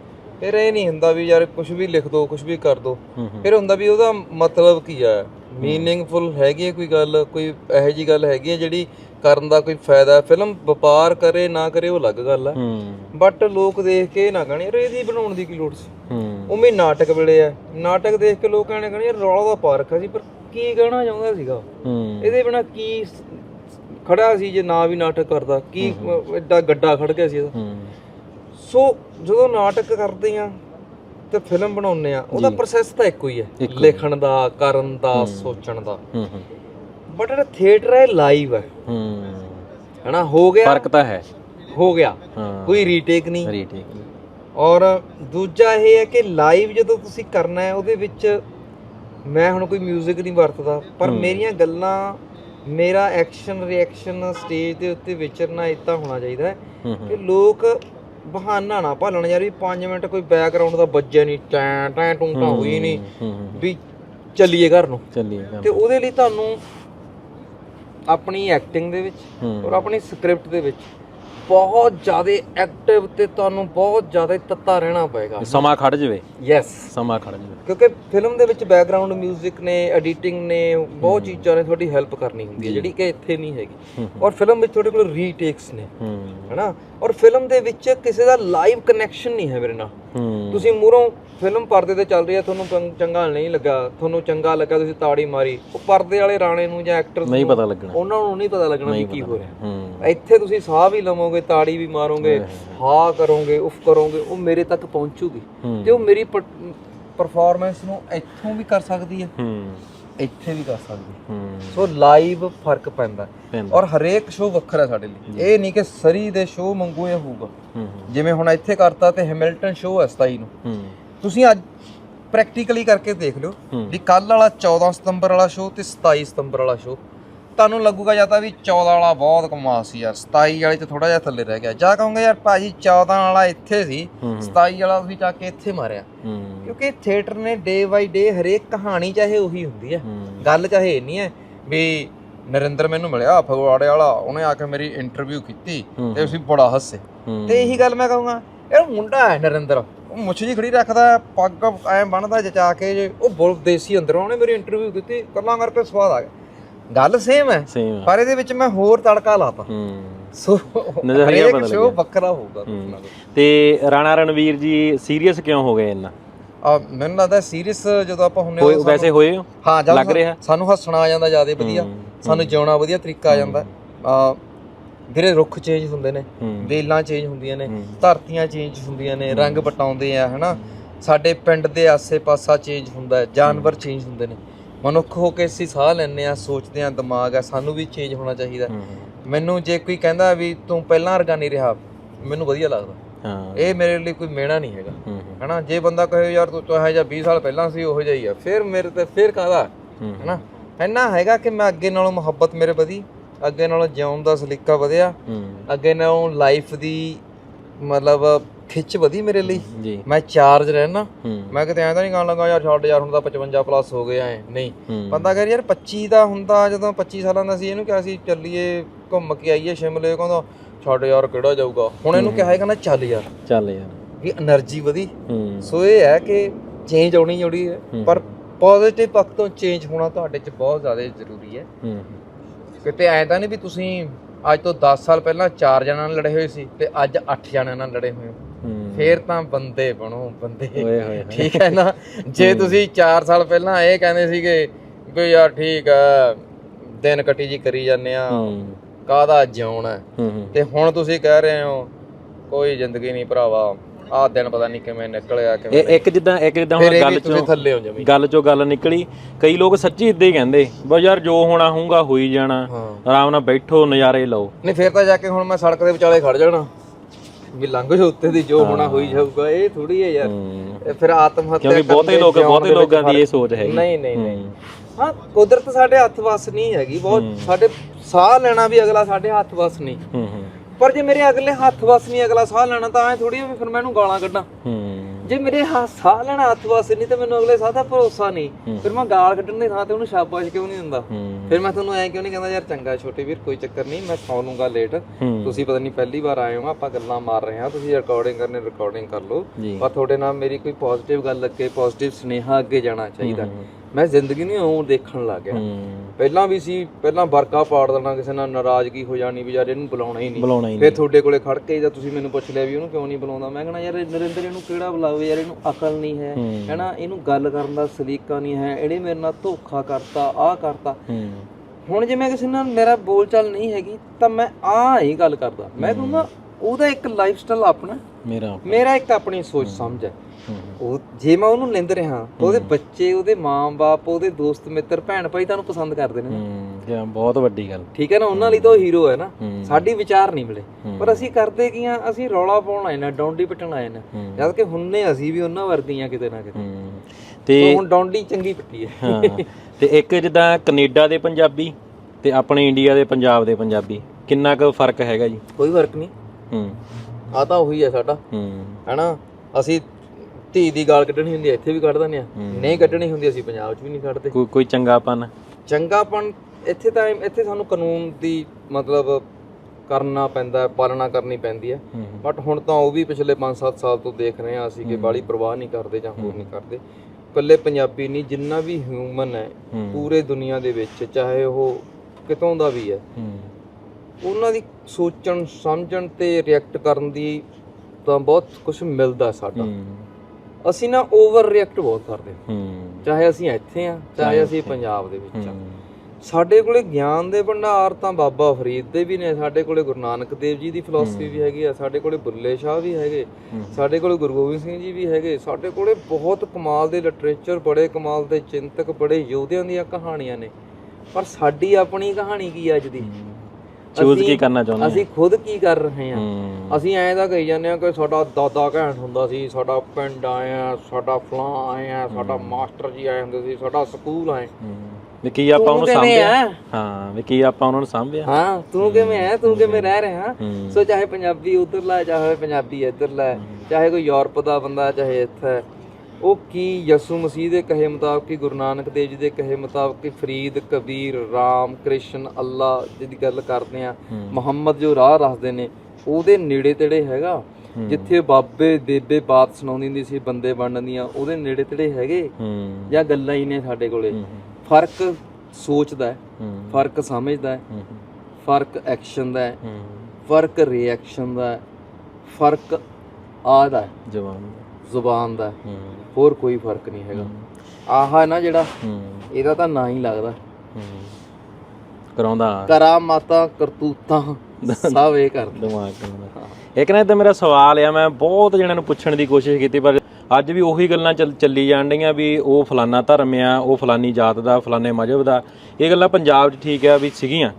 ਫਿਰ ਇਹ ਨਹੀਂ ਹੁੰਦਾ ਵੀ ਯਾਰ ਕੁਝ ਵੀ ਲਿਖ ਦੋ ਕੁਝ ਵੀ ਕਰ ਦੋ। ਫਿਰ ਹੁੰਦਾ ਵੀ ਉਹਦਾ ਮਤਲਬ ਕੀ ਹੈ ਮੀਨਿੰਗਫੁਲ ਹੈਗੀ ਹੈ ਕੋਈ ਗੱਲ ਕੋਈ ਇਹੋ ਜੀ ਗੱਲ ਹੈਗੀ ਹੈ ਜਿਹੜੀ ਕਰਨ ਦਾ ਕੋਈ ਫਾਇਦਾ? ਫਿਲਮ ਵਪਾਰ ਕਰੇ ਨਾ ਕਰੇ ਉਹ ਅਲੱਗ ਗੱਲ ਹੂੰ। ਬਟ ਲੋਕ ਦੇਖ ਕੇ ਨਾ ਕਹਣ ਯਾਰ ਇਹਦੀ ਬਣਾਉਣ ਦੀ ਕੀ ਲੋੜ ਸੀ? ਉਵੇਂ ਨਾਟਕ ਵੇਲੇ ਹੈ ਨਾਟਕ ਦੇਖ ਕੇ ਲੋਕ ਕਹਿਣੇ ਕਹਣ ਯਾਰ ਰੌਲਾ ਦਾ ਪਾ ਰੱਖਿਆ ਸੀ ਪਰ ਕੀ ਕਹਿਣਾ ਚਾਹੁੰਦਾ ਸੀਗਾ? ਹੂੰ। ਇਹਦੇ ਬਿਨਾ ਕੀ ਖੜਾ ਸੀ ਜੇ ਨਾ ਵੀ ਨਾਟਕ ਕਰਦਾ? ਕੀ ਐਡਾ ਗੱਡਾ ਖੜ ਗਿਆ ਸੀ ਇਹਦਾ? ਹੂੰ। ਸੋ ਜਦੋਂ ਨਾਟਕ ਕਰਦੇ ਆ ਤੇ ਫਿਲਮ ਬਣਾਉਂਦੇ ਆ ਉਹਦਾ ਪ੍ਰੋਸੈਸ ਤਾਂ ਇੱਕੋ ਹੀ ਹੈ। ਲਿਖਣ ਦਾ ਕਰਨ ਦਾ ਸੋਚਣ ਦਾ। ਹੂੰ ਹੂੰ। ਬਟ ਜਿਹੜਾ ਥੀਏਟਰ ਹੈ ਲਾਈਵ ਹੈ। ਹੂੰ। ਹਨਾ ਹੋ ਗਿਆ। ਫ਼ਰਕ ਤਾਂ ਹੈ। ਹੋ ਗਿਆ। ਕੋਈ ਰੀਟੇਕ ਨਹੀਂ। ਰੀਟੇਕ ਔਰ ਦੂਜਾ ਇਹ ਹੈ ਕਿ ਲਾਈਵ ਜਦੋਂ ਤੁਸੀਂ ਕਰਨਾ ਹੈ ਉਹਦੇ ਵਿੱਚ ਮੈਂ ਹੁਣ ਕੋਈ 뮤직 ਨਹੀਂ ਵਰਤਦਾ ਪਰ। ਮੇਰੀਆਂ ਗੱਲਾਂ ਮੇਰਾ ਐਕਸ਼ਨ ਰਿਐਕਸ਼ਨ ਸਟੇਜ ਦੇ ਉੱਤੇ ਵਿਚਰਨਾ ਇਦਾਂ ਹੋਣਾ ਚਾਹੀਦਾ ਹੈ ਕਿ ਲੋਕ ਬਹਾਨਾ ਨਾ ਭਾਲਣ ਯਾਰ ਵੀ 5 ਮਿੰਟ ਕੋਈ ਬੈਕਗ੍ਰਾਉਂਡ ਦਾ ਵੱਜਿਆ ਨਹੀਂ ਟੈਂ ਟੈਂ ਟੂੰ ਟਾਂ ਹੋਈ ਨਹੀਂ ਵੀ ਚੱਲੀਏ ਘਰ ਨੂੰ। ਚੱਲੀਏ ਤੇ ਉਹਦੇ ਲਈ ਤੁਹਾਨੂੰ ਆਪਣੀ ਐਕਟਿੰਗ ਦੇ ਵਿੱਚ ਔਰ ਆਪਣੀ ਸਕ੍ਰਿਪਟ ਦੇ ਵਿੱਚ ਬਹੁਤ ਜ਼ਿਆਦਾ ਐਕਟਿਵ ਤੇ ਤੁਹਾਨੂੰ ਬਹੁਤ ਜ਼ਿਆਦਾ ਤੱਤਾ ਰਹਿਣਾ ਪਏਗਾ। ਸਮਾਂ ਖੜ ਜਵੇ। ਯੈਸ ਸਮਾਂ ਖੜ ਜਵੇ। ਕਿਉਂਕਿ ਫਿਲਮ ਦੇ ਵਿੱਚ ਬੈਕਗ੍ਰਾਉਂਡ 뮤직 ਨੇ ਐਡੀਟਿੰਗ ਨੇ ਬਹੁਤ ਚੀਜ਼ਾਂ ਨੇ ਤੁਹਾਡੀ ਹੈਲਪ ਕਰਨੀ ਹੁੰਦੀ ਹੈ ਜਿਹੜੀ ਕਿ ਇੱਥੇ ਨਹੀਂ ਹੈਗੀ। ਔਰ ਫਿਲਮ ਵਿੱਚ ਤੁਹਾਡੇ ਕੋਲ ਰੀਟੇਕਸ ਨੇ। ਹੈਨਾ? ਔਰ ਫਿਲਮ ਦੇ ਵਿੱਚ ਕਿਸੇ ਦਾ ਲਾਈਵ ਕਨੈਕਸ਼ਨ ਨਹੀਂ ਹੈ ਮੇਰੇ ਨਾਲ। ਤੁਸੀਂ ਮੂਹਰੋਂ ਫਿਲਮ ਪਰਦੇ ਤੇ ਚੱਲ ਰਹੀ ਹੈ ਤੁਹਾਨੂੰ ਚੰਗਾ ਨਹੀਂ ਲੱਗਾ ਤੁਹਾਨੂੰ ਚੰਗਾ ਲੱਗਾ ਤੁਸੀਂ ਤਾੜੀ ਮਾਰੀ। ਉਹ ਪਰਦੇ ਵਾਲੇ ਰਾਣੇ ਨੂੰ ਜਾਂ ਐਕਟਰ ਨਹੀਂ ਪਤਾ ਲੱਗਣਾ। ਉਹਨਾਂ ਨੂੰ ਨਹੀਂ ਪਤਾ ਲੱਗਣਾ ਵੀ ਕੀ ਹੋ ਰਿਹਾ। ਹੂੰ। ਇੱਥੇ ਤੁਸੀਂ ਸਾਹ ਵੀ ਲਵੋਗੇ ਤਾੜੀ ਵੀ ਮਾਰੋਗੇ ਹਾਂ। ਕਰੋਗੇ ਉਫ ਕਰੋਗੇ ਉਹ ਮੇਰੇ ਤੱਕ ਪਹੁੰਚੂਗੀ। ਤੇ ਉਹ ਮੇਰੀ ਪਰਫਾਰਮੈਂਸ ਨੂੰ ਇੱਥੋਂ ਵੀ ਕਰ ਸਕਦੀ ਹੂੰ। ਇੱਥੇ ਵੀ ਕਰ ਸਕਦੀ। ਹੈ। ਸੋ ਲਾਈਵ ਫ਼ਰਕ ਪੈਂਦਾ। ਔਰ ਹਰੇਕ ਸ਼ੋਅ ਵੱਖਰਾ ਸਾਡੇ ਲਈ। ਇਹ ਨਹੀਂ ਕਿ ਸਰੀ ਦੇ ਸ਼ੋਅ ਮੰਗੂ ਇਹ ਹੋਊਗਾ। ਹੂੰ ਜਿਵੇਂ ਹੁਣ ਇੱਥੇ ਕਰਤਾ ਤੇ ਹੈਮਿਲਟਨ ਸ਼ੋਅ ਹੈ 27 ਨੂੰ। ਹੂੰ। ਤੁਸੀਂ ਅੱਜ ਪ੍ਰੈਕਟੀਕਲੀ ਕਰਕੇ ਦੇਖ ਲਿਓ ਹੂੰ। ਵੀ ਕੱਲ ਵਾਲਾ 14 ਸਤੰਬਰ ਵਾਲਾ ਸ਼ੋਅ ਤੇ 27 ਸਤੰਬਰ ਵਾਲਾ ਸ਼ੋਅ ਤੁਹਾਨੂੰ ਲੱਗੂਗਾ ਜਾਂ ਤਾਂ ਵੀ 14 ਵਾਲਾ ਬਹੁਤ ਕਮਾਲ ਸੀ ਯਾਰ 27 ਵਾਲੇ ਚ ਥੋੜਾ ਜਿਹਾ ਥੱਲੇ ਰਹਿ ਗਿਆ ਜਾਂ ਕਹੋਗੇ ਯਾਰ ਭਾਜੀ 14 ਵਾਲਾ ਇੱਥੇ ਸੀ ਹੂੰ। 27 ਵਾਲਾ ਤੁਸੀਂ ਚੱਕ ਕੇ ਇੱਥੇ ਮਾਰਿਆ ਕਿਉਂਕਿ ਥੀਏਟਰ ਨੇ ਡੇ ਬਾਈ ਡੇ ਹਰੇਕ ਕਹਾਣੀ ਚਾਹੇ ਉਹੀ ਹੁੰਦੀ ਹੈ ਗੱਲ ਚਾਹੇ ਨਹੀਂ ਹੈ ਵੀ ਨਰਿੰਦਰ ਮੈਨੂੰ ਮਿਲਿਆ ਫਗਵਾੜੇ ਵਾਲਾ ਉਹਨੇ ਆ ਕੇ ਮੇਰੀ ਇੰਟਰਵਿਊ ਕੀਤੀ। ਤੇ ਅਸੀਂ ਬੜਾ ਹੱਸੇ। ਤੇ ਇਹੀ ਗੱਲ ਮੈਂ ਕਹੂੰਗਾ ਇਹ ਮੁੰਡਾ ਹੈ ਨਰਿੰਦਰ ਉਹ ਮੁੱਛ ਜੀ ਖੜੀ ਰੱਖਦਾ ਪੱਗ ਐ ਬੰਨਦਾ ਜਚਾ ਕੇ ਉਹ ਬੁਲ ਦੇਸੀ ਅੰਦਰੋਂ ਉਹਨੇ ਮੇਰੀ ਇੰਟਰਵਿਊ ਕੀਤੀ ਗੱਲਾਂ ਕਰਕੇ ਸਵਾਦ ਆ ਗਿਆ ਗੱਲ ਸੇਮ ਹੈ ਸੇਮ ਪਰ ਇਹਦੇ ਵਿੱਚ ਮੈਂ ਹੋਰ ਤੜਕਾ ਲਾਤਾ। ਹੂੰ। ਸੋ ਨਜ਼ਰੀਆ ਬਦਲ ਗਿਆ। ਵੱਖਰਾ ਹੋਊਗਾ ਕੁਛ ਹੂੰ। ਨਾ ਕੁਛ। ਤੇ ਰਾਣਾ ਰਣਵੀਰ ਜੀ ਸੀਰੀਅਸ ਕਿਉਂ ਹੋ ਗਏ ਇੰਨਾ? ਆ ਮੈਨੂੰ ਲੱਗਦਾ ਸੀਰੀਅਸ ਜਦੋਂ ਆਪਾਂ ਹੁੰਨੇ ਹੋਏ ਵੈਸੇ ਹੋਏ ਹੋ? ਹਾਂ ਜਦ ਲੱਗ ਰਿਹਾ? ਸਾਨੂੰ ਹੱਸਣਾ ਆ ਜਾਂਦਾ ਜ਼ਿਆਦਾ ਵਧੀਆ। ਹੂੰ, ਸਾਨੂੰ ਜਿਉਣਾ ਵਧੀਆ ਤਰੀਕਾ ਆ ਜਾਂਦਾ। ਆ ਵੀਰੇ ਰੁੱਖ ਚੇਂਜ ਹੁੰਦੇ ਨੇ ਹੂੰ। ਵੇਲਾਂ ਚੇਂਜ ਹੁੰਦੀਆਂ ਨੇ ਹੂੰ। ਧਰਤੀਆਂ ਚੇਂਜ ਹੁੰਦੀਆਂ ਨੇ ਰੰਗ ਪਟਾਉਂਦੇ ਆ ਹਨਾ। ਸਾਡੇ ਪਿੰਡ ਦੇ ਆਸੇ-ਪਾਸਾ ਚੇਂਜ ਹੁੰਦਾ ਹੈ ਜਾਨਵਰ ਚੇਂਜ ਹੁੰਦੇ ਨੇ। ਮਨੁੱਖ ਹੋ ਕੇ ਅਸੀਂ ਸਾਹ ਲੈਂਦੇ ਆ ਸੋਚਦੇ ਆ ਦਿਮਾਗ ਆ ਸਾਨੂੰ ਵੀ ਚੇਂਜ ਹੋਣਾ ਚਾਹੀਦਾ। ਮੈਨੂੰ ਜੇ ਕੋਈ ਕਹਿੰਦਾ ਵੀ ਤੂੰ ਪਹਿਲਾਂ ਵਰਗਾ ਨਹੀਂ ਰਿਹਾ ਮੈਨੂੰ ਵਧੀਆ ਲੱਗਦਾ। ਹਾਂ। ਇਹ ਮੇਰੇ ਲਈ ਕੋਈ ਮਿਹਣਾ ਨਹੀਂ ਹੈਗਾ। ਹਨਾ ਜੇ ਬੰਦਾ ਕਹੇ ਯਾਰ ਤੂੰ ਚਾਹੇ ਜਾਂ 20 ਸਾਲ ਪਹਿਲਾਂ ਸੀ ਉਹੋ ਜਿਹਾ ਹੀ ਆ। ਫਿਰ ਮੇਰੇ ਤੇ ਫਿਰ ਕਾਹਦਾ? ਹਨਾ? ਇੰਨਾ ਹੈਗਾ ਕਿ ਮੈਂ ਅੱਗੇ ਨਾਲੋਂ ਮੁਹੱਬਤ ਮੇਰੇ ਵਧੀ ਅੱਗੇ ਨਾਲੋਂ ਜਿਉਣ ਦਾ ਸਲੀਕਾ ਵਧਿਆ ਅੱਗੇ ਨਾਲੋਂ ਲਾਈਫ ਦੀ ਮਤਲਬ ਖਿੱਚ ਵਧੀ ਮੇਰੇ ਲਈ। ਮੈਂ ਚਾਰਜ ਰਹਿਣਾ। ਮੈਂ ਕਿਤੇ ਐਂ ਤਾਂ ਨਹੀਂ ਕਹਿਣ ਲੱਗਾ ਯਾਰ ਛੱਡ ਯਾਰ ਹੁਣ ਤਾਂ 55 ਪਲੱਸ ਹੋ ਗਏ ਐ। ਨਹੀਂ। ਬੰਦਾ ਕਹੇ ਯਾਰ 25 ਦਾ ਹੁੰਦਾ ਜਦੋਂ 25 ਸਾਲਾਂ ਦਾ ਸੀ ਇਹਨੂੰ ਕਿਹਾ ਸੀ ਚੱਲੀਏ ਘੁੰਮ ਕੇ ਆਈਏ ਸ਼ਿਮਲੇ। ਕਹਿੰਦਾ ਛੱਡ ਯਾਰ ਕਿਹੜਾ ਜਾਊਗਾ? ਹੁਣ ਇਹਨੂੰ ਕਿਹਾ ਹੈ ਕਹਿੰਦਾ ਚੱਲ ਯਾਰ। ਚੱਲ ਯਾਰ। ਵੀ એનર્ਜੀ ਵਧੀ। ਸੋ ਇਹ ਹੈ ਕਿ ਚੇਂਜ ਆਉਣੀ ਜੁੜੀ ਹੈ। ਪਰ ਪੋਜ਼ਿਟਿਵ ਪੱਖ ਤੋਂ ਚੇਂਜ ਹੋਣਾ ਤੁਹਾਡੇ 'ਚ ਬਹੁਤ ਜ਼ਿਆਦਾ ਜ਼ਰੂਰੀ ਹੈ। ਕਿਤੇ ਐਂ ਤਾਂ ਨਹੀਂ ਵੀ ਤੁਸੀਂ ਅੱਜ ਤੋਂ 10 ਸਾਲ ਪਹਿਲਾਂ 4 ਜਣਾਂ ਨਾਲ ਲੜੇ ਹੋਏ ਸੀ ਤੇ ਅੱਜ 8 ਜਣਾਂ ਨਾਲ ਲੜੇ ਹੋਏ ਹੋ। ਫੇਰ ਤਾਂ ਬੰਦੇ ਬਣੋ ਬੰਦੇ। ਓਏ ਹੋਏ ਹੋਏ। ਠੀਕ ਹੈ ਨਾ? ਜੇ ਤੁਸੀਂ 4 ਸਾਲ ਪਹਿਲਾਂ ਇਹ ਕਹਿੰਦੇ ਸੀਗੇ ਵੀ ਯਾਰ ਠੀਕ ਹੈ ਦਿਨ ਕੱਟੀ ਜੀ ਕਰੀ ਜਾਂਦੇ ਆ। ਕਾਹਦਾ ਜਿਉਣਾ ਤੇ ਹੁਣ ਤੁਸੀਂ ਕਹਿ ਰਹੇ ਹੋ ਕੋਈ ਜ਼ਿੰਦਗੀ ਨਹੀਂ ਭਰਾਵਾ। ਆਹ ਦਿਨ ਪਤਾ ਨਹੀਂ ਕਿਵੇਂ ਨਿਕਲਿਆ ਕਿਵੇਂ ਇੱਕ ਜਿੱਦਾਂ ਇੱਕ ਜਿੱਦਾਂ ਹੁਣ ਗੱਲ ਚੋਂ ਥੱਲੇ ਹੋ ਗੱਲ ਚੋਂ ਗੱਲ ਨਿਕਲੀ। ਕਈ ਲੋਕ ਸੱਚੀ ਇਦਾਂ ਹੀ ਕਹਿੰਦੇ ਬਸ ਯਾਰ ਜੋ ਹੋਣਾ ਹੋਊਗਾ ਹੋਈ ਜਾਣਾ। ਆਰਾਮ ਨਾਲ ਬੈਠੋ ਨਜ਼ਾਰੇ ਲਓ। ਨਹੀਂ ਫਿਰ ਤਾਂ ਜਾ ਕੇ ਹੁਣ ਮੈਂ ਸੜਕ ਦੇ ਵਿਚਾਲੇ ਖੜ ਜਾਣਾ। ਵੀ ਲੰਘ ਜੋ ਉੱਤੇ ਦੀ ਜੋ ਹੋਣਾ ਹੋਈ ਜਾਊਗਾ ਇਹ ਥੋੜੀ ਹੈ ਯਾਰ। ਹੂੰ। ਇਹ ਫਿਰ ਆਤਮ ਹੱਤਿਆ ਕਿਉਂਕਿ ਬਹੁਤੇ ਲੋਕ ਬਹੁਤੇ ਲੋਕਾਂ ਦੀ ਇਹ ਸੋਚ ਹੈਗੀ। ਨਹੀਂ ਨਹੀਂ ਨਹੀਂ। ਹੂੰ। ਹਾਂ ਕੁਦਰਤ ਸਾਡੇ ਹੱਥ ਵੱਸ ਨਹੀਂ ਹੈਗੀ ਬਹੁਤ ਸਾਡੇ ਸਾਹ ਲੈਣਾ ਵੀ ਅਗਲਾ ਸਾਡੇ ਹੱਥ ਵੱਸ ਨਹੀਂ। ਹੂੰ ਹੂੰ। ਪਰ ਜੇ ਮੇਰੇ ਅਗਲੇ ਹੱਥ ਵੱਸ ਨਹੀਂ ਅਗਲਾ ਸਾਹ ਲੈਣਾ ਤਾਂ ਐ ਥੋੜੀ ਵੀ ਫਿਰ ਮੈਂ ਇਹਨੂੰ ਗਾਲਾਂ ਕੱਢਾਂ। ਹੂੰ। ਜੇ ਮੇਰੇ ਹੱਥ ਸਾਹ ਲੈਣਾ ਹੱਥ ਵੱਸ ਨਹੀਂ ਤਾਂ ਮੈਨੂੰ ਅਗਲੇ ਸਾਹ ਦਾ ਭਰੋਸਾ ਨਹੀਂ ਫਿਰ ਮੈਂ ਗਾਲ ਕੱਢਣ ਦੀ ਥਾਂ ਤੇ ਉਹਨੂੰ ਸ਼ਾਬਾਸ਼ ਕਿਉਂ ਨਹੀਂ ਦਿੰਦਾ? ਹੂੰ। ਫਿਰ ਮੈਂ ਤੁਹਾਨੂੰ ਐ ਕਿਉਂ ਨਹੀਂ ਕਹਿੰਦਾ ਯਾਰ ਚੰਗਾ ਛੋਟੇ ਵੀਰ ਕੋਈ ਚੱਕਰ ਨਹੀਂ ਮੈਂ ਸੌ ਲੂੰਗਾ ਲੇਟ ਹੂੰ। ਤੁਸੀਂ ਪਤਾ ਨਹੀਂ ਪਹਿਲੀ ਵਾਰ ਆਏ ਹੋ ਆਪਾਂ ਗੱਲਾਂ ਮਾਰ ਰਹੇ ਹਾਂ ਤੁਸੀਂ ਰਿਕਾਰਡਿੰਗ ਕਰਨੀ ਰਿਕਾਰਡਿੰਗ ਕਰ ਲਓ। ਜੀ। ਪਰ ਤੁਹਾਡੇ ਨਾਲ ਮੇਰੀ ਕੋਈ ਪੋਜ਼ਿਟਿਵ ਗੱਲ ਲੱਗੇ ਪੋਜ਼ਿਟਿਵ ਸੁਨੇਹਾ ਅੱਗੇ ਜਾਣਾ ਚਾਹੀਦਾ। ਮੈਂ ਜ਼ਿੰਦਗੀ ਨੂੰ ਇਉਂ ਦੇਖਣ ਲੱਗ ਗਿਆ। ਪਹਿਲਾਂ ਵੀ ਸੀ ਪਹਿਲਾਂ ਵਰਕਾ ਪਾੜ ਦੇਣਾ ਕਿਸੇ ਨਾਲ ਨਾਰਾਜ਼ਗੀ ਹੋ ਜਾਣੀ ਵੀ ਯਾਰ ਇਹਨੂੰ ਬੁਲਾਉਣਾ ਹੀ ਨਹੀਂ। ਫਿਰ ਤੁਹਾਡੇ ਕੋਲੇ ਖੜ ਕੇ ਜਾਂ ਤੁਸੀਂ ਮੈਨੂੰ ਪੁੱਛ ਲਿਆ ਵੀ ਉਹਨੂੰ ਕਿਉਂ ਨਹੀਂ ਬੁਲਾਉਂਦਾ? ਮੈਂ ਕਹਣਾ ਯਾਰ ਨਰਿੰਦਰ ਇਹਨੂੰ ਕਿਹੜਾ ਬੁਲਾਵੇ? ਯਾਰ ਇਹਨੂੰ ਅਕਲ ਨਹੀਂ ਹੈ। ਹੈਨਾ ਇਹਨੂੰ ਗੱਲ ਕਰਨ ਦਾ ਸਲੀਕਾ ਨਹੀਂ ਹੈ। ਇਹਨੇ ਮੇਰੇ ਨਾਲ ਧੋਖਾ ਕਰਤਾ ਆਹ ਕਰਤਾ। ਹੁਣ ਜੇ ਮੈਂ ਕਿਸੇ ਨਾਲ ਮੇਰਾ ਬੋਲਚਾਲ ਨਹੀਂ ਹੈਗੀ ਤਾਂ ਮੈਂ ਆਹ ਹੀ ਗੱਲ ਕਰਦਾ। ਮੈਂ ਕਹੂੰਗਾ ਉਹਦਾ ਇੱਕ ਲਾਈਫ ਸਟਾਈਲ ਆਪਣਾ ਮੇਰਾ ਮੇਰਾ ਇੱਕ ਆਪਣੀ ਸੋਚ ਸਮਝ ਹੈ। ਉਹ ਜੇ ਮੈਂ ਉਹਨੂੰ ਨਿੰਦ ਰਿਹਾ ਉਹਦੇ ਬੱਚੇ ਉਹਦੇ ਮਾਂ-ਬਾਪ ਉਹਦੇ ਦੋਸਤ ਮਿੱਤਰ ਭੈਣ ਭਾਈ ਤੁਹਾਨੂੰ ਪਸੰਦ ਕਰਦੇ ਨੇ ਕਿਆ ਬਹੁਤ ਵੱਡੀ ਗੱਲ। ਠੀਕ ਹੈ ਨਾ ਉਹਨਾਂ ਲਈ ਤਾਂ ਉਹ ਹੀਰੋ ਹੈ ਨਾ। ਸਾਡੀ ਵਿਚਾਰ ਨਹੀਂ ਮਿਲੇ। ਪਰ ਅਸੀਂ ਕਰਦੇ ਕੀ ਆ ਅਸੀਂ ਰੌਲਾ ਪਾਉਣ ਆਏ ਨਾ ਡੌਂਡੀ ਪਿੱਟਣ ਆਏ ਨਾ। ਜਦ ਕਿ ਹੁੰਨੇ ਅਸੀਂ ਵੀ ਉਹਨਾਂ ਵਰਗੀਆਂ ਕਿਤੇ ਨਾ ਕਿਤੇ। ਤੇ ਹੁਣ ਡੌਂਡੀ ਚੰਗੀ ਪਿੱਟੀ ਹੈ। ਹਾਂ। ਤੇ ਇੱਕ ਜਿੱਦਾਂ ਕੈਨੇਡਾ ਦੇ ਪੰਜਾਬੀ ਤੇ ਆਪਣੇ ਇੰਡੀਆ ਦੇ ਪੰਜਾਬ ਦੇ ਪੰਜਾਬੀ ਕਿੰਨਾ ਕੁ ਫ਼ਰਕ ਹੈਗਾ ਜੀ? ਕੋਈ ਫ਼ਰਕ ਨਹੀਂ। ਹੂੰ। ਆ ਤਾਂ ਉਹੀ ਹੈ ਸਾਡਾ। ਹੂੰ। ਹੈਨਾ? ਅਸੀਂ ਧੀ ਦੀ ਗਾਲ ਕੱਢਣੀ ਹੁੰਦੀ ਹੈ ਇੱਥੇ ਵੀ ਕੱਢ ਦਿੰਦੇ ਆ। ਨਹੀਂ ਕੱਢਣੀ ਹੁੰਦੀ ਅਸੀਂ ਪੰਜਾਬ 'ਚ ਵੀ ਨਹੀਂ ਕੱਢਦੇ। ਕੋਈ ਕੋਈ ਚੰਗਾਪਨ? ਚੰਗਾਪਣ ਇੱਥੇ ਤਾਂ ਇੱਥੇ ਸਾਨੂੰ ਕਾਨੂੰਨ ਦੀ ਮਤਲਬ ਕਰਨਾ ਪੈਂਦਾ ਪਾਲਣਾ ਕਰਨੀ ਪੈਂਦੀ ਹੈ। ਬਟ ਹੁਣ ਤਾਂ ਉਹ ਵੀ ਪਿਛਲੇ 5-7 ਸਾਲ ਤੋਂ ਦੇਖ ਰਹੇ ਹਾਂ ਅਸੀਂ ਕਿ ਬਾਲੀ ਪਰਵਾਹ ਨਹੀਂ ਕਰਦੇ ਜਾਂ ਹੋਰ ਨਹੀਂ ਕਰਦੇ। ਇਕੱਲੇ ਪੰਜਾਬੀ ਨਹੀਂ ਜਿੰਨਾ ਵੀ ਹਿਊਮਨ ਹੈ ਪੂਰੇ ਦੁਨੀਆ ਦੇ ਵਿੱਚ ਚਾਹੇ ਉਹ ਕਿਤੋਂ ਦਾ ਵੀ ਹੂੰ। ਉਹਨਾਂ ਦੀ ਸੋਚਣ ਸਮਝਣ ਤੇ ਰਿਐਕਟ ਕਰਨ ਦੀ ਤਾਂ ਬਹੁਤ ਕੁਝ ਮਿਲਦਾ ਸਾਡਾ। ਅਸੀਂ ਨਾ ਓਵਰ ਰਿਐਕਟ ਬਹੁਤ ਕਰਦੇ ਹਾਂ। ਚਾਹੇ ਅਸੀਂ ਇੱਥੇ ਆ ਚਾਹੇ ਅਸੀਂ ਪੰਜਾਬ ਦੇ ਵਿੱਚ ਆ ਸਾਡੇ ਕੋਲੇ ਗਿਆਨ ਦੇ ਭੰਡਾਰ ਤਾਂ ਬਾਬਾ ਫਰੀਦ ਦੇ ਵੀ ਨੇ ਸਾਡੇ ਕੋਲੇ ਗੁਰੂ ਨਾਨਕ ਦੇਵ ਜੀ ਦੀ ਫਿਲਾਸਫੀ ਵੀ ਹੈਗੀ ਆ ਸਾਡੇ ਕੋਲੇ ਬੁੱਲੇ ਸ਼ਾਹ ਵੀ ਹੈਗੇ। ਸਾਡੇ ਕੋਲੇ ਗੁਰੂ ਗੋਬਿੰਦ ਸਿੰਘ ਜੀ ਵੀ ਹੈਗੇ ਸਾਡੇ ਕੋਲੇ ਬਹੁਤ ਕਮਾਲ ਦੇ ਲਿਟਰੇਚਰ ਬੜੇ ਕਮਾਲ ਦੇ ਚਿੰਤਕ ਬੜੇ ਯੋਧਿਆਂ ਦੀਆਂ ਕਹਾਣੀਆਂ ਨੇ। ਪਰ ਸਾਡੀ ਆਪਣੀ ਕਹਾਣੀ ਕੀ ਅੱਜ ਦੀ? ਚੂਜ਼ ਕੀ ਕਰਨਾ ਚਾਹੁੰਦੇ ਅਸੀਂ ਖੁਦ ਕੀ ਕਰ ਰਹੇ ਹਾਂ ਹੂੰ। ਅਸੀਂ ਐਂ ਤਾਂ ਕਹੀ ਜਾਂਦੇ ਆ ਕਿ ਸਾਡਾ ਦਾਦਾ ਘੈਂਟ ਹੁੰਦਾ ਸੀ ਸਾਡਾ ਪਿੰਡ ਆਇਆ ਸਾਡਾ ਫਲਾਂ ਆਇਆ ਸਾਡਾ ਮਾਸਟਰ ਜੀ ਆਏ ਹੁੰਦੇ ਸੀ ਸਾਡਾ ਸਕੂਲ ਆਏ। ਹੂੰ। ਵੀ ਕੀ ਆਪਾਂ ਉਹਨੂੰ ਸਾਂਭਿਆ? ਹਾਂ ਵੀ ਕੀ ਆਪਾਂ ਉਹਨਾਂ ਨੂੰ ਸਾਂਭਿਆ? ਹਾਂ ਤੂੰ ਕਿਵੇਂ ਹੈ ਤੂੰ ਕਿਵੇਂ ਰਹਿ ਰਿਹਾ? ਹੂੰ। ਸੋ ਚਾਹੇ ਪੰਜਾਬੀ ਉਧਰਲਾ ਚਾਹੇ ਪੰਜਾਬੀ ਇੱਧਰਲਾ ਚਾਹੇ ਕੋਈ ਯੂਰਪ ਦਾ ਬੰਦਾ ਚਾਹੇ ਇੱਥੇ। ਉਹ ਕੀ ਯਸੂ ਮਸੀਹ ਦੇ ਕਹੇ ਮੁਤਾਬਕ ਕੀ ਗੁਰੂ ਨਾਨਕ ਦੇਵ ਜੀ ਦੇ ਕਹੇ ਮੁਤਾਬਕ ਕੀ ਫਰੀਦ ਕਬੀਰ ਰਾਮ ਕ੍ਰਿਸ਼ਨ ਅੱਲਾ ਜਿਹਦੀ ਗੱਲ ਕਰਦੇ ਆ ਹੂੰ। ਮੁਹੰਮਦ ਜੋ ਰਾਹ ਰੱਖਦੇ ਨੇ ਉਹਦੇ ਨੇੜੇ ਤੇੜੇ ਹੈਗਾ। ਹੂੰ। ਜਿੱਥੇ ਬਾਬੇ ਦੇਬੇ ਬਾਤ ਸੁਣਾਉਂਦੀ ਹੁੰਦੀ ਸੀ ਬੰਦੇ ਬਣਨ ਦੀਆਂ ਉਹਦੇ ਨੇੜੇ ਤੇੜੇ ਹੈਗੇ। ਹੂੰ। ਜਾਂ ਗੱਲਾਂ ਹੀ ਨੇ ਸਾਡੇ ਕੋਲੇ। ਹੂੰ। ਫ਼ਰਕ ਸੋਚਦਾ ਹੈ ਹੂੰ। ਫ਼ਰਕ ਸਮਝਦਾ ਹੈ ਹੂੰ। ਫ਼ਰਕ ਐਕਸ਼ਨ ਦਾ ਹੈ ਹੂੰ। ਫ਼ਰਕ ਰਿਐਕਸ਼ਨ ਦਾ ਹੈ ਫ਼ਰਕ ਆ ਦਾ ਹੈ। ਜਵਾਨ ਜ਼ੁਬਾਨ ਦਾ ਹੋਰ ਕੋਈ ਫ਼ਰਕ ਨਹੀਂ ਹੈਗਾ। ਆਹ ਨਾ ਜਿਹੜਾ ਇਹਦਾ ਤਾਂ ਨਾਂ ਹੀ ਲੱਗਦਾ। ਕਰਾਉਂਦਾ। ਕਰਾ ਮਾਤਾ ਕਰਤੂਤਾਂ ਸਭ ਇਹ ਕਰਦੇ। ਦਿਮਾਗ ਇੱਕ ਨਾ ਤਾਂ ਮੇਰਾ ਸਵਾਲ ਆ ਮੈਂ ਬਹੁਤ ਜਣਿਆਂ ਨੂੰ ਪੁੱਛਣ ਦੀ ਕੋਸ਼ਿਸ਼ ਕੀਤੀ ਪਰ ਅੱਜ ਵੀ ਉਹੀ ਗੱਲਾਂ ਚੱਲ- ਚੱਲੀ ਜਾਣ ਡੀਆਂ ਵੀ ਉਹ ਫਲਾਨਾ ਧਰਮ ਆ ਉਹ ਫਲਾਨੀ ਜਾਤ ਦਾ ਫਲਾਨੇ ਮਜ਼ਹਬ ਦਾ। ਇਹ ਗੱਲਾਂ ਪੰਜਾਬ 'ਚ ਠੀਕ ਆ ਵੀ ਸੀਗੀਆਂ।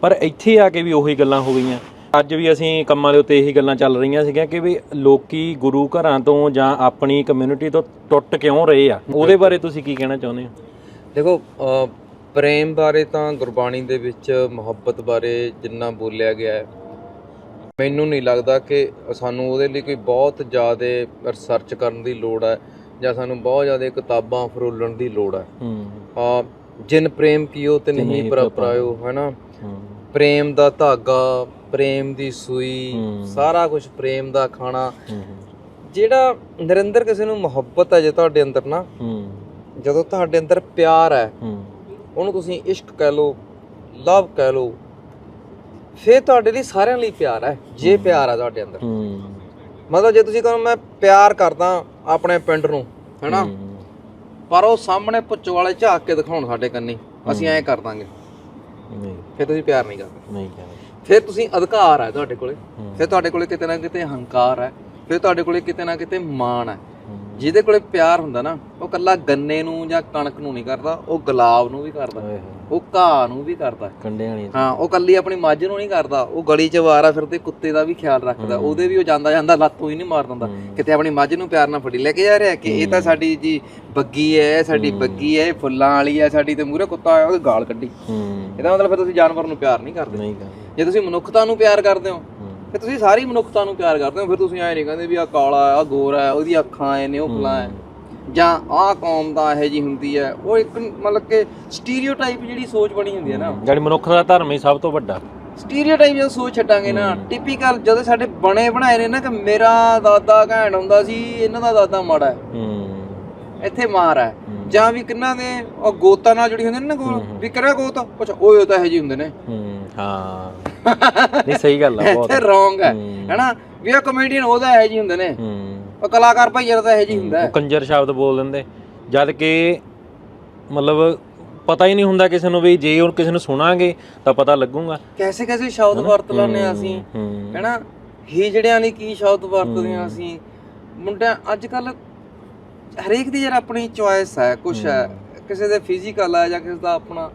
ਪਰ ਇੱਥੇ ਆ ਕੇ ਵੀ ਉਹੀ ਗੱਲਾਂ ਹੋ ਗਈਆਂ। ਅੱਜ ਵੀ ਅਸੀਂ ਕੰਮਾਂ ਦੇ ਉੱਤੇ ਇਹੀ ਗੱਲਾਂ ਚੱਲ ਰਹੀਆਂ ਸੀਗੀਆਂ ਕਿ ਵੀ ਲੋਕੀ ਗੁਰੂ ਘਰਾਂ ਤੋਂ ਜਾਂ ਆਪਣੀ ਕਮਿਊਨਿਟੀ ਤੋਂ ਟੁੱਟ ਕਿਉਂ ਰਹੇ ਆ? ਉਹਦੇ ਬਾਰੇ ਤੁਸੀਂ ਕੀ ਕਹਿਣਾ ਚਾਹੁੰਦੇ ਹੋ? ਦੇਖੋ ਪ੍ਰੇਮ ਬਾਰੇ ਤਾਂ ਗੁਰਬਾਣੀ ਦੇ ਵਿੱਚ ਮੁਹੱਬਤ ਬਾਰੇ ਜਿੰਨਾ ਬੋਲਿਆ ਗਿਆ ਹੈ ਮੈਨੂੰ ਨਹੀਂ ਲੱਗਦਾ ਕਿ ਸਾਨੂੰ ਉਹਦੇ ਲਈ ਕੋਈ ਬਹੁਤ ਜ਼ਿਆਦਾ ਰਿਸਰਚ ਕਰਨ ਦੀ ਲੋੜ ਹੈ ਜਾਂ ਸਾਨੂੰ ਬਹੁਤ ਜ਼ਿਆਦਾ ਕਿਤਾਬਾਂ ਫਰੋਲਣ ਦੀ ਲੋੜ ਹੈ। ਹੂੰ। ਜਿਨ ਪ੍ਰੇਮ ਕੀਓ ਤੇ ਨਹੀਂ ਪ੍ਰਪਰਾਇਓ ਹੈਨਾ ਪ੍ਰੇਮ ਦਾ ਧਾਗਾ ਪ੍ਰੇਮ ਦੀ ਸੂਈ। ਸਾਰਾ ਕੁਝ ਪ੍ਰੇਮ ਦਾ ਖਾਣਾ। ਜਿਹੜਾ ਨਿਰੰਦਰ ਕਿਸੇ ਨੂੰ ਮੁਹੱਬਤ ਹੈ ਜੇ ਤੁਹਾਡੇ ਅੰਦਰ ਨਾ ਜਦੋਂ ਤੁਹਾਡੇ ਅੰਦਰ ਪਿਆਰ ਹੈ ਉਹਨੂੰ ਤੁਸੀਂ ਇਸ਼ਕ ਕਹਿ ਲਓ ਲਵ ਕਹਿ ਲਓ ਫੇਰ ਤੁਹਾਡੇ ਲਈ ਸਾਰਿਆਂ ਲਈ ਪਿਆਰ ਹੈ ਜੇ ਪਿਆਰ ਹੈ ਤੁਹਾਡੇ ਅੰਦਰ। ਮਤਲਬ ਜੇ ਤੁਸੀਂ ਕਹੋ ਮੈਂ ਪਿਆਰ ਕਰਦਾ ਆਪਣੇ ਪਿੰਡ ਨੂੰ ਹੈਨਾ। ਪਰ ਉਹ ਸਾਹਮਣੇ ਪੁੱਛ ਵਾਲੇ ਝਾਕ ਕੇ ਦਿਖਾਉਣ ਸਾਡੇ ਕੰਨੀ ਅਸੀਂ ਐਂ ਕਰ ਦਾਂਗੇ। ਨਹੀਂ। ਫਿਰ ਤੁਸੀਂ ਪਿਆਰ ਨਹੀਂ ਕਰਦੇ। ਨਹੀਂ ਕਹਿੰਦੇ। ਫਿਰ ਤੁਸੀਂ ਅਧਿਕਾਰ ਹੈ ਤੁਹਾਡੇ ਕੋਲੇ। ਫਿਰ ਤੁਹਾਡੇ ਕੋਲੇ ਕਿਤੇ ਨਾ ਕਿਤੇ ਹੰਕਾਰ ਹੈ ਫਿਰ ਤੁਹਾਡੇ ਕੋਲੇ ਕਿਤੇ ਨਾ ਕਿਤੇ ਮਾਣ ਹੂੰ। ਜਿਹਦੇ ਕੋਲੇ ਪਿਆਰ ਹੁੰਦਾ ਨਾ ਉਹ ਕੱਲਾ ਗੰਨੇ ਨੂੰ ਜਾਂ ਕਣਕ ਨੂੰ ਨਹੀਂ ਕਰਦਾ ਉਹ ਗੁਲਾਬ ਨੂੰ ਵੀ ਕਰਦਾ ਉਹ ਘਾਹ ਨੂੰ ਵੀ ਕਰਦਾ। ਕੰਡਿਆਂ ਵਾਲੀ ਹਾਂ ਉਹ ਕੱਲੀ ਆਪਣੀ ਮੱਝ ਨੂੰ ਨਹੀਂ ਕਰਦਾ ਉਹ ਗਲੀ 'ਚ ਵਾਰਾ ਫਿਰਦੇ ਕੁੱਤੇ ਦਾ ਵੀ ਖਿਆਲ ਰੱਖਦਾ ਉਹਦੇ ਵੀ ਉਹ ਜਾਂਦਾ ਜਾਂਦਾ ਲੱਤ ਹੀ ਨਹੀਂ ਮਾਰ ਦਿੰਦਾ। ਕਿਤੇ ਆਪਣੀ ਮੱਝ ਨੂੰ ਪਿਆਰ ਨਾਲ ਫੜੀ ਲੈ ਕੇ ਜਾ ਰਿਹਾ ਕਿ ਇਹ ਤਾਂ ਸਾਡੀ ਜੀ ਬੱਗੀ ਇਹ ਸਾਡੀ ਬੱਗੀ ਇਹ ਫੁੱਲਾਂ ਵਾਲੀ ਹੈ ਸਾਡੀ ਤੇ ਮੂਹਰੇ ਕੁੱਤਾ ਆਇਆ ਉਹਦੀ ਗਾਲ ਕੱਢੀ। ਇਹਦਾ ਮਤਲਬ ਫਿਰ ਤੁਸੀਂ ਜਾਨਵਰ ਨੂੰ ਪਿਆਰ ਨਹੀਂ ਕਰਦੇ। ਨਹੀਂ ਜੇ ਤੁਸੀਂ ਮਨੁੱਖਤਾ ਨੂੰ ਪਿਆਰ ਕਰਦੇ ਹੋ ਫਿਰ ਤੁਸੀਂ ਸਾਰੀ ਮਨੁੱਖਤਾ ਨੂੰ ਪਿਆਰ ਕਰਦੇ ਹੋ ਫਿਰ ਤੁਸੀਂ ਐ ਨਹੀਂ ਕਹਿੰਦੇ ਵੀ ਆ ਕਾਲਾ ਆ ਗੋਰਾ ਹੈ ਉਹਦੀ ਅੱਖਾਂ ਐ ਨੇ ਉਹ ਫਲਾਂ ਹੈ। ਜਾਂ ਆਹ ਕੌਮ ਦਾ ਇਹੋ ਜੀ ਹੁੰਦੀ ਹੈ। ਉਹ ਇੱਕ ਮਤਲਬ ਕਿ ਸਟੀਰੀਓਟਾਈਪ ਜਿਹੜੀ ਸੋਚ ਬਣੀ ਹੁੰਦੀ ਹੈ ਨਾ। ਜਿਹੜੀ ਮਨੁੱਖ ਦਾ ਧਰਮ ਹੀ ਸਭ ਤੋਂ ਵੱਡਾ। ਸਟੀਰੀਓਟਾਈਪ ਜਦੋਂ ਸੋਚ ਛੱਡਾਂਗੇ ਨਾ ਟਿਪੀਕਲ ਜਦੋਂ ਸਾਡੇ ਬਣੇ ਬਣਾਏ ਨੇ ਨਾ ਕਿ ਮੇਰਾ ਦਾਦਾ ਘੈਂਟ ਹੁੰਦਾ ਸੀ ਇਹਨਾਂ ਦਾ ਦਾਦਾ ਮਾੜਾ ਹੈ। ਹੂੰ। ਇੱਥੇ ਮਾਰ ਹੈ। ਜਾਂ ਵੀ ਕਿੰਨਾ ਦੇ ਉਹ ਗੋਤਾਂ ਨਾਲ ਜੁੜੀ ਹੁੰਦੇ ਨੇ ਨਾ ਗੋਲ ਵੀ ਕਰਿਆ ਗੋਤ ਕੁਛ ਉਹ ਤਾਂ ਇਹੋ ਹੁੰਦੇ ਨੇ। ਹੂੰ ਹਾਂ। ਨਹੀਂ ਸਹੀ ਗੱਲ ਆ ਬਹੁਤ ਰੋਂਗ ਹੈ ਹੂੰ। ਹੈਨਾ? ਵੀ ਆ ਕਮੇਡੀਅਨ ਉਹਦਾ ਇਹੋ ਜਿਹੇ ਹੁੰਦੇ ਨੇ। ਹੂੰ। ਉਹ ਕਲਾਕਾਰ ਭਾਈ ਜਿਹੜਾ ਇਹੋ ਜਿਹੀ ਹੁੰਦਾ। ਉਹ ਹੈ। ਕੰਜਰ ਸ਼ਬਦ ਬੋਲ ਦਿੰਦੇ। ਜਦ ਕਿ ਮਤਲਬ ਪਤਾ ਹੀ ਨਹੀਂ ਹੁੰਦਾ ਕਿਸੇ ਨੂੰ ਵੀ ਜੇ ਉਹ ਕਿਸੇ ਨੂੰ ਸੁਣਾਂਗੇ ਤਾਂ ਪਤਾ ਲੱਗੂਗਾ। ਕੈਸੇ ਕੈਸੇ ਸ਼ਬਦ ਵਰਤ ਆ ਅਸੀਂ। ਹੂੰ। ਹੈਨਾ? ਹੀਜੜਿਆਂ ਲਈ ਕੀ ਸ਼ਬਦ ਵਰਤਦੇ ਆ ਅਸੀਂ। ਮੁੰਡਿਆਂ ਅੱਜ ਕੱਲ ਹਰੇਕ ਦੀ ਯਾਰ ਆਪਣੀ ਚੁਆਇਸ ਹੈ ਕੁਛ ਹੈ। ਕਿਸੇ ਦੇ ਫਿਜ਼ੀਕਲ ਹੈ ਜਾਂ ਕਿਸੇ ਦਾ ਆਪਣਾ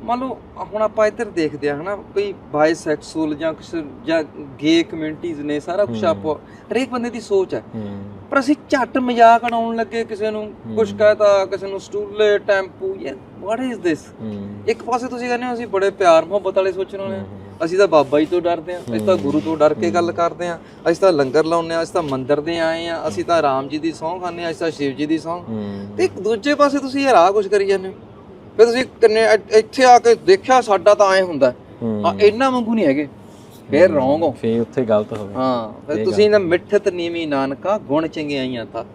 ਮੰਨ ਲਓ ਹੁਣ ਆਪਾਂ ਇੱਧਰ ਦੇਖਦੇ ਆ ਹਨਾ ਕੋਈ ਬਾਈਸੈਕਸੁਅਲ ਜਾਂ ਕਿਸੇ ਜਾਂ ਗੇ ਕਮਿਊਨਿਟੀਜ਼ ਨੇ ਸਾਰਾ ਕੁਝ ਆਪੋ ਹਰੇਕ ਬੰਦੇ ਦੀ ਸੋਚ ਹੈ। ਪਰ ਅਸੀਂ ਝੱਟ ਮਜ਼ਾਕ ਉਡਾਉਣ ਲੱਗੇ ਕਿਸੇ ਨੂੰ ਕੁਝ ਕਹਤਾ ਕਿਸੇ ਨੂੰ ਸਟੂਲੇ ਟੈਂਪੂ ਯਾਰ ਵਾਟ ਇਜ਼ ਹੂੰ। ਇੱਕ ਪਾਸੇ ਤੁਸੀਂ ਕਹਿੰਦੇ ਹੋ ਅਸੀਂ ਬੜੇ ਪਿਆਰ ਮੁਹੱਬਤ ਵਾਲੇ ਸੋਚਣ ਵਾਲੇ ਅਸੀਂ ਤਾਂ ਬਾਬਾ ਜੀ ਤੋਂ ਡਰਦੇ ਹਾਂ ਅਸੀਂ ਤਾਂ ਗੁਰੂ ਤੋਂ ਡਰ ਕੇ ਗੱਲ ਕਰਦੇ ਹਾਂ ਅਸੀਂ ਤਾਂ ਲੰਗਰ ਲਾਉਂਦੇ ਹਾਂ ਅਸੀਂ ਤਾਂ ਮੰਦਿਰ ਦੇ ਆਏ ਹਾਂ ਅਸੀਂ ਤਾਂ ਰਾਮ ਜੀ ਦੀ ਸਹੁੰ ਖਾਂਦੇ ਹਾਂ ਅਸੀਂ ਤਾਂ ਸ਼ਿਵ ਜੀ ਦੀ ਹੂੰ। ਤੇ ਇੱਕ ਦੂਜੇ ਪਾਸੇ ਤੁਸੀਂ ਯਾਰ ਆਹ ਕੁਝ ਕਰੀ ਜਾਂਦੇ ਹੋ। ਫਿਰ ਤੁਸੀਂ ਕਿੰਨੇ ਇ- ਇੱਥੇ ਆ ਕੇ ਦੇਖਿਆ ਸਾਡਾ ਤਾਂ ਐ ਹੁੰਦਾ। ਹੂੰ। ਆ ਇਹਨਾਂ ਵਾਂਗੂ ਨਹੀਂ ਹੈਗੇ। ਫੇਰ ਰੋਂਗ ਹੋ। ਫੇ ਉੱਥੇ ਗਲਤ ਹੋ ਗਿਆ ਹਾਂ ਫਿਰ ਤੁਸੀਂ ਨਾ ਮਿੱਠਤ ਨੀਵੀਂ ਨਾਨਕਾ ਗੁਣ ਚੰਗਿਆਈਆਂ ਤਤ